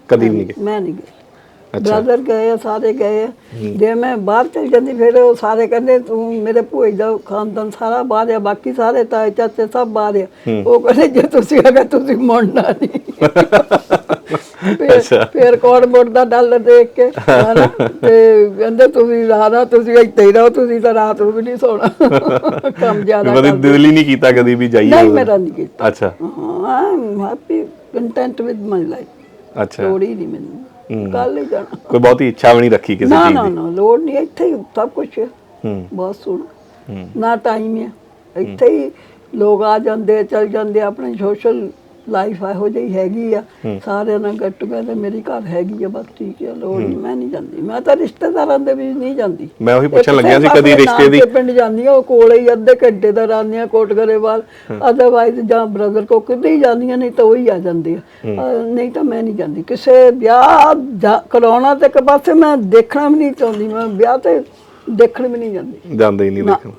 ਕਦੀ ਵੀ ਨਹੀਂ ਗਏ? ਮੈਂ ਨਹੀਂ ਗਈ। ਬ੍ਰਦਰ ਗਏ ਆ ਸਾਰੇ ਗਏ ਆ। ਜੇ ਮੈਂ ਬਾਹਰ ਚਲ ਜਾਂਦੀ ਫਿਰ ਉਹ ਸਾਰੇ ਕਹਿੰਦੇ ਤੂੰ ਮੇਰੇ ਭੂਈ ਦਾ ਖਾਨਦਾਨ ਸਾਰਾ ਬਾਹਰ ਆ ਬਾਕੀ ਸਾਰੇ ਤਾਏ ਚਾਚੇ ਸਭ ਬਾਹਰ ਆ। ਉਹ ਕਹਿੰਦੇ ਜੇ ਤੁਸੀਂ ਅਗਰ ਤੁਸੀਂ ਮੁੜਨਾ ਨਹੀਂ। (laughs) ਅੱਛਾ। ਫਿਰ ਕੋਣ ਮੁੜਦਾ ਡਾਲਰ ਦੇਖ ਕੇ ਹਨਾ? ਤੇ ਕਹਿੰਦੇ ਤੁਸੀਂ ਰਾਣਾ ਤੁਸੀਂ ਇੱਥੇ ਹੀ ਰਹੋ ਤੁਸੀਂ ਤਾਂ ਰਾਤ ਨੂੰ ਵੀ ਨਹੀਂ ਸੋਣਾ। ਕੰਮ ਜ਼ਿਆਦਾ ਮਤਲਬ ਕਰਦੇ। ਦਿਲ ਹੀ ਨਹੀਂ ਕੀਤਾ ਕਦੀ ਵੀ ਜਾਈਏ ਨਹੀਂ। ਮੇਰਾ ਨਹੀਂ ਕੀਤਾ। ਅੱਛਾ। ਹਾਂ happy content with my life ਅੱਛਾ। ਲੋੜ ਹੀ ਨਹੀਂ ਮੈਨੂੰ। ਕੱਲ ਹੀ ਜਾਣਾ। ਕੋਈ ਬਹੁਤੀ ਇੱਛਾ ਵੀ ਨਹੀਂ ਰੱਖੀ ਕਿਸੇ ਨਾ ਚੀਜ਼ ਨਾ ਦੀ। ਨਾ ਲੋੜ ਨਹੀਂ ਇੱਥੇ ਹੀ ਸਭ ਕੁਝ ਹੈ। ਹੂੰ। ਬਹੁਤ ਸੋਹਣਾ। ਨਾ ਟਾਈਮ ਹੈ ਇੱਥੇ ਹੀ ਲੋਕ ਆ ਜਾਂਦੇ ਚਲ ਜਾਂਦੇ ਆਪਣੀ ਸੋਸ਼ਲ ਲਾਈਫ ਇਹੋ ਜਿਹੀ ਹੈਗੀ ਆ। ਸਾਰਿਆਂ ਨਾਲ ਗੱਟ ਟੂਗੇਦਰ ਮੇਰੀ ਘਰ ਹੈਗੀ ਆ ਬਸ ਠੀਕ ਹੈ ਲੋੜ ਨਹੀਂ ਮੈਂ ਨਹੀਂ ਜਾਂਦੀ। ਮੈਂ ਤਾਂ ਰਿਸ਼ਤੇਦਾਰਾਂ ਦੇ ਵੀ ਨਹੀਂ ਜਾਂਦੀ। ਮੈਂ ਉਹੀ ਪੁੱਛਣ ਲੱਗਿਆ ਸੀ ਕਦੀ ਰਿਸ਼ਤੇ ਦੀ। ਪਿੰਡ ਜਾਂਦੀ ਆ ਉਹ ਕੋਲੇ ਹੀ ਅੱਧੇ ਘੰਟੇ ਦਾ ਰਾਂਦੀਆਂ ਕੋਟਗਰੇਵਾਲ। ਅਦਰਵਾਈਜ਼ ਜਾਂ ਬ੍ਰਦਰ ਕੋ ਹੀ ਜਾਂਦੀਆਂ ਨਹੀਂ ਤਾਂ ਉਹੀ ਆ ਜਾਂਦੇ ਆ। ਨਹੀਂ ਤਾਂ ਮੈਂ ਨਹੀਂ ਜਾਂਦੀ। ਕਿਸੇ ਵਿਆਹ ਕਰਾਉਣਾ ਤੇ ਇੱਕ ਪਾਸੇ ਮੈਂ ਦੇਖਣਾ ਵੀ ਨਹੀਂ ਚਾਹੁੰਦੀ ਮੈਂ ਵਿਆਹ ਤੇ ਦੇਖਣ ਵੀ ਨਹੀਂ ਜਾਂਦੀ। ਜਾਂਦੇ ਹੀ ਨਹੀਂ ਦੇਖਣ।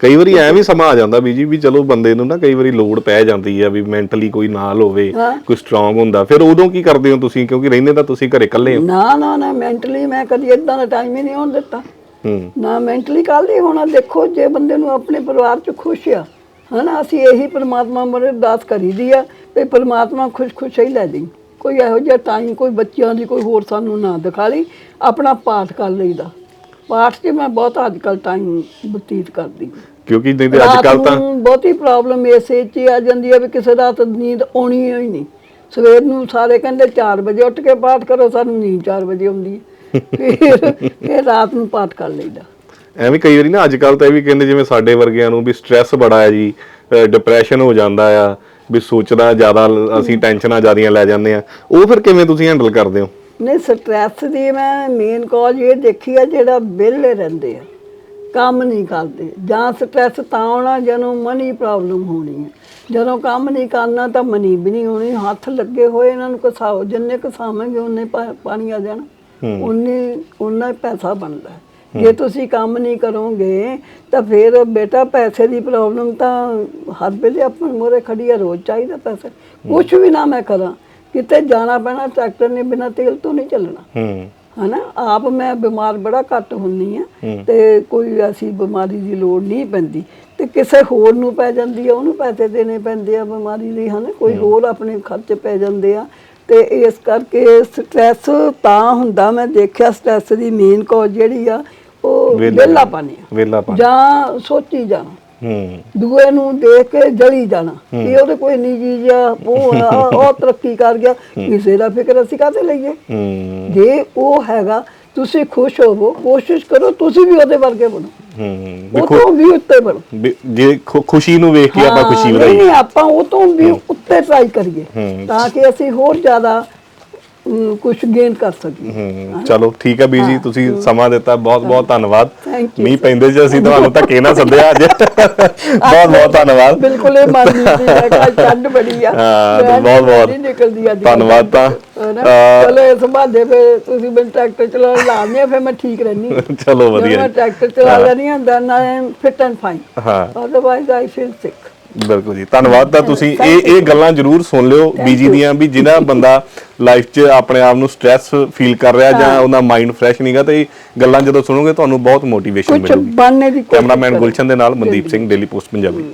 ਕਈ ਵਾਰੀ ਐ ਵੀ ਸਮਾਂ ਆ ਜਾਂਦਾ ਵੀ ਜੀ ਵੀ ਚਲੋ ਬੰਦੇ ਨੂੰ ਨਾ ਕਈ ਵਾਰੀ ਲੋੜ ਪੈ ਜਾਂਦੀ ਆ ਵੀ ਮੈਂਟਲੀ ਕੋਈ ਨਾਲ ਹੋਵੇ। ਕੋਈ ਸਟਰੋਂਗ ਹੁੰਦਾ। ਫਿਰ ਉਦੋਂ ਕੀ ਕਰਦੇ ਹੋ ਤੁਸੀਂ? ਕਿਉਂਕਿ ਰਹਿੰਦੇ ਤਾਂ ਤੁਸੀਂ ਘਰੇ ਇਕੱਲੇ ਹੋ। ਨਾ ਨਾ ਨਾ ਮੈਂਟਲੀ ਮੈਂ ਕਦੀ ਇਦਾਂ ਦਾ ਟਾਈਮ ਹੀ ਨਹੀਂ ਹੋਣ ਦਿੱਤਾ। ਹੂੰ। ਨਾ ਮੈਂਟਲੀ ਕੱਲ ਹੀ ਹੋਣਾ ਦੇਖੋ ਜੇ ਬੰਦੇ ਨੂੰ ਆਪਣੇ ਪਰਿਵਾਰ 'ਚ ਖੁਸ਼ ਆ ਹਨਾ ਅਸੀਂ ਇਹੀ ਪ੍ਰਮਾਤਮਾ ਮਰੇ ਅਰਦਾਸ ਕਰੀਦੀ ਆ ਵੀ ਪ੍ਰਮਾਤਮਾ ਖੁਸ਼ ਖੁਸ਼ ਹੀ ਲੈ ਦੇ ਕੋਈ ਇਹੋ ਜਿਹਾ ਟਾਈਮ ਕੋਈ ਬੱਚਿਆਂ ਦੀ ਕੋਈ ਹੋਰ ਸਾਨੂੰ ਨਾ ਦਿਖਾ ਲਈ ਆਪਣਾ ਪਾਠ ਕਰ ਲਈਦਾ। ਪਾਠ 'ਚ ਮੈਂ ਬਹੁਤ ਅੱਜ ਕੱਲ ਟਾਈਮ ਬਤੀਤ ਕਰਦੀ ਹਾਂ। ਕਿਉਂਕਿ ਨਹੀਂ ਤੇ ਅੱਜ ਕੱਲ ਤਾਂ ਬਹੁਤੀ ਪ੍ਰੋਬਲਮ ਇਸੇ ਚ ਹੀ ਆ ਜਾਂਦੀ ਹੈ ਵੀ ਕਿਸੇ ਰਾਤ ਨੀਂਦ ਆਉਣੀ ਹੀ ਨਹੀਂ। ਸਵੇਰ ਨੂੰ ਸਾਰੇ ਕਹਿੰਦੇ 4 ਵਜੇ ਉੱਠ ਕੇ ਪਾਠ ਕਰੋ ਸਾਨੂੰ ਨੀਂਦ 4 ਵਜੇ ਆਉਂਦੀ ਹੈ ਫਿਰ ਫਿਰ ਰਾਤ ਨੂੰ ਪਾਠ ਕਰ ਲਈਦਾ। ਐਵੇਂ ਕਈ ਵਾਰੀ ਨਾ ਅੱਜ ਕੱਲ ਤਾਂ ਇਹ ਵੀ ਕਹਿੰਦੇ ਜਿਵੇਂ ਸਾਡੇ ਵਰਗਿਆਂ ਨੂੰ ਵੀ ਸਟ੍ਰੈਸ ਬੜਾ ਹੈ ਜੀ ਡਿਪਰੈਸ਼ਨ ਹੋ ਜਾਂਦਾ ਆ ਵੀ ਸੋਚਦਾ ਜ਼ਿਆਦਾ ਅਸੀਂ ਟੈਨਸ਼ਨਾਂ ਜ਼ਿਆਦੀਆਂ ਲੈ ਜਾਂਦੇ ਆ। ਉਹ ਫਿਰ ਕਿਵੇਂ ਤੁਸੀਂ ਹੈਂਡਲ ਕਰਦੇ ਹੋ? ਨਹੀਂ ਸਟ੍ਰੈਸ ਦੀ ਮੈਂ ਮੇਨ ਕਾਜ਼ ਇਹ ਦੇਖੀ ਆ ਜਿਹੜਾ ਵਿਹਲੇ ਰਹਿੰਦੇ ਆ ਕੰਮ ਨਹੀਂ ਕਰਦੇ। ਜਾਂ ਸਟ੍ਰੈਸ ਤਾਂ ਆਉਣਾ ਜਦੋਂ ਮਨੀ ਪ੍ਰੋਬਲਮ ਹੋਣੀ ਹੈ ਜਦੋਂ ਕੰਮ ਨਹੀਂ ਕਰਨਾ ਤਾਂ ਮਨੀ ਵੀ ਨਹੀਂ ਹੋਣੀ। ਹੱਥ ਲੱਗੇ ਹੋਏ ਇਹਨਾਂ ਨੂੰ ਕਸਾਓ ਜਿੰਨੇ ਕਸਾਵਾਂਗੇ ਉਹਨੇ ਪਾਣੀ ਆ ਜਾਣਾ। ਉਨੇ ਉਨਾ ਹੀ ਪੈਸਾ ਬਣਦਾ। ਜੇ ਤੁਸੀਂ ਕੰਮ ਨਹੀਂ ਕਰੋਗੇ ਤਾਂ ਫਿਰ ਬੇਟਾ ਪੈਸੇ ਦੀ ਪ੍ਰੋਬਲਮ ਤਾਂ ਹਰ ਵੇਲੇ ਆਪਣੇ ਮੋਰੇ ਖੜੀ ਹੈ ਰੋਜ਼ ਚਾਹੀਦਾ ਪੈਸਾ। ਕੁਝ ਵੀ ਨਾ ਮੈਂ ਕਰਾਂ। ਕਿਤੇ ਜਾਣਾ ਪੈਣਾ ਟਰੈਕਟਰ ਨੇ ਬਿਨਾਂ ਤੇਲ ਤੋਂ ਨਹੀਂ ਚੱਲਣਾ। ਹੂੰ। ਹਨਾ? ਆਪ ਮੈਂ ਬਿਮਾਰ ਬੜਾ ਘੱਟ ਹੁੰਨੀ ਆ ਤੇ ਕੋਈ ਐਸੀ ਬਿਮਾਰੀ ਦੀ ਲੋੜ ਨਹੀਂ ਪੈਂਦੀ। ਤੇ ਕਿਸੇ ਹੋਰ ਨੂੰ ਪੈ ਜਾਂਦੀ ਆ ਉਹਨੂੰ ਪੈਸੇ ਦੇਣੇ ਪੈਂਦੇ ਆ ਬਿਮਾਰੀ ਲਈ ਹਨਾ? ਕੋਈ ਹੋਰ ਆਪਣੇ ਖਰਚ ਪੈ ਜਾਂਦੇ ਆ। ਤੇ ਇਸ ਕਰਕੇ ਸਟ੍ਰੈਸ ਤਾਂ ਹੁੰਦਾ ਮੈਂ ਦੇਖਿਆ ਸਟ੍ਰੈਸ ਦੀ ਮੇਨ ਕਾਜ਼ ਜਿਹੜੀ ਆ ਉਹ ਵਿਹਲਾ- ਵਿਹਲਾ ਪਾਣੀ ਪਾ ਜਾਂ ਸੋਚੀ ਜਾਣਾ। ਹੂੰ। ਦੂਏ ਨੂੰ ਦੇਖ ਕੇ ਜਲੀ ਜਾਣਾ ਕਿ ਉਹਦੇ ਕੋਈ ਨਿੱਜੀ ਜਿਹਾ ਉਹ ਆ, ਉਹ ਤਰੱਕੀ ਕਰ ਗਿਆ। ਕਿਸੇ ਦਾ ਫਿਕਰ ਅਸੀਂ ਕਾਹਤੇ ਲਈਏ? ਹੂੰ। ਜੇ ਉਹ ਹੈਗਾ ਤੁਸੀਂ ਖੁਸ਼ ਹੋਵੋ ਕੋਸ਼ਿਸ਼ ਕਰੋ ਤੁਸੀਂ ਵੀ ਉਹਦੇ ਵਰਗੇ ਬਣੋ। ਹੂੰ। ਉਹ ਤੋਂ ਵੀ ਉੱਤੇ ਬਣੋ। ਵੀ ਜੇ ਖੁ- ਖੁਸ਼ੀ ਨੂੰ ਵੇਖ ਕੇ ਆਪਾਂ ਹਾਂ, ਖੁਸ਼ੀ ਨਹੀਂ ਵਧਾਈ ਨਹੀਂ ਆਪਾਂ ਉਹ ਤੋਂ ਵੀ ਉੱਤੇ ਟਰਾਈ ਕਰੀਏ। ਤਾਂ ਕਿ ਅਸੀਂ ਹੋਰ ਜ਼ਿਆਦਾ ਕੁਝ ਗੇਨ ਕਰ ਸਕੀਏ। ਹੂੰ ਚਲੋ ਠੀਕ ਹੈ ਬੀਜੀ ਤੁਸੀਂ ਸਮਾਂ ਦਿੱਤਾ ਬਹੁਤ ਬਹੁਤ ਧੰਨਵਾਦ। ਮੀਂਹ ਪੈਂਦੇ ਜੇ ਅਸੀਂ ਤੁਹਾਨੂੰ ਧੱਕੇ ਨਾ ਸੱਦਿਆ ਅੱਜ। (laughs) ਬਹੁਤ ਬਹੁਤ ਧੰਨਵਾਦ। ਬਿਲਕੁਲ ਇਹ ਮੰਨ ਨਹੀਂ ਹੈ ਕਿ ਠੰਡ ਬੜੀ ਆ। ਹਾਂ, ਬਹੁਤ- ਬਹੁਤ ਧੰਨਵਾਦ ਤਾਂ। ਚਲੋ ਇਸ ਫਿਰ ਤੁਸੀਂ ਮੈਨੂੰ ਟਰੈਕਟਰ ਚਲਾਉਣ ਲਾਉਂਦੇ ਆ ਫਿਰ ਮੈਂ ਠੀਕ ਰਹਿੰਦੀ। ਹਾਂ। (laughs) ਚਲੋ ਵਧੀਆ। ਮੈਂ ਟਰੈਕਟਰ ਚਲਾ ਲੈਣੀ ਹਾਂ then I am fit and fine ਹਾਂ। ਅਦਰਵਾਈਜ਼ ਆਈ ਫੀਲ ਸਿਕ ਬਿਲਕੁਲ ਜੀ ਧੰਨਵਾਦ ਤਾਂ ਤੁਸੀਂ ਇਹ. ਇਹ ਗੱਲਾਂ ਜ਼ਰੂਰ ਸੁਣ ਲਿਓ ਬੀਜੀ. ਦੀਆਂ ਵੀ ਜਿਹੜਾ ਬੰਦਾ ਲਾਈਫ 'ਚ ਆਪਣੇ ਆਪ ਨੂੰ ਸਟ੍ਰੈਸ ਫੀਲ ਕਰ ਰਿਹਾ ਜਾਂ ਉਹਦਾ ਮਾਈਂਡ ਫਰੈਸ਼ ਨਹੀਂਗਾ ਤੇ ਇਹ ਗੱਲਾਂ ਜਦੋਂ ਸੁਣੋਗੇ ਤੁਹਾਨੂੰ ਬਹੁਤ ਮੋਟੀਵੇਸ਼ਨ ਕੁਝ ਮਿਲੂਗੀ ਬਣਨੇ ਦੀ ਕੋਸ਼ਿਸ਼ ਕੈਮਰਾਮੈਨ। ਗੁਲਸ਼ਨ ਦੇ ਨਾਲ ਮਨਦੀਪ ਸਿੰਘ ਡੇਲੀ ਪੋਸਟ ਪੰਜਾਬੀ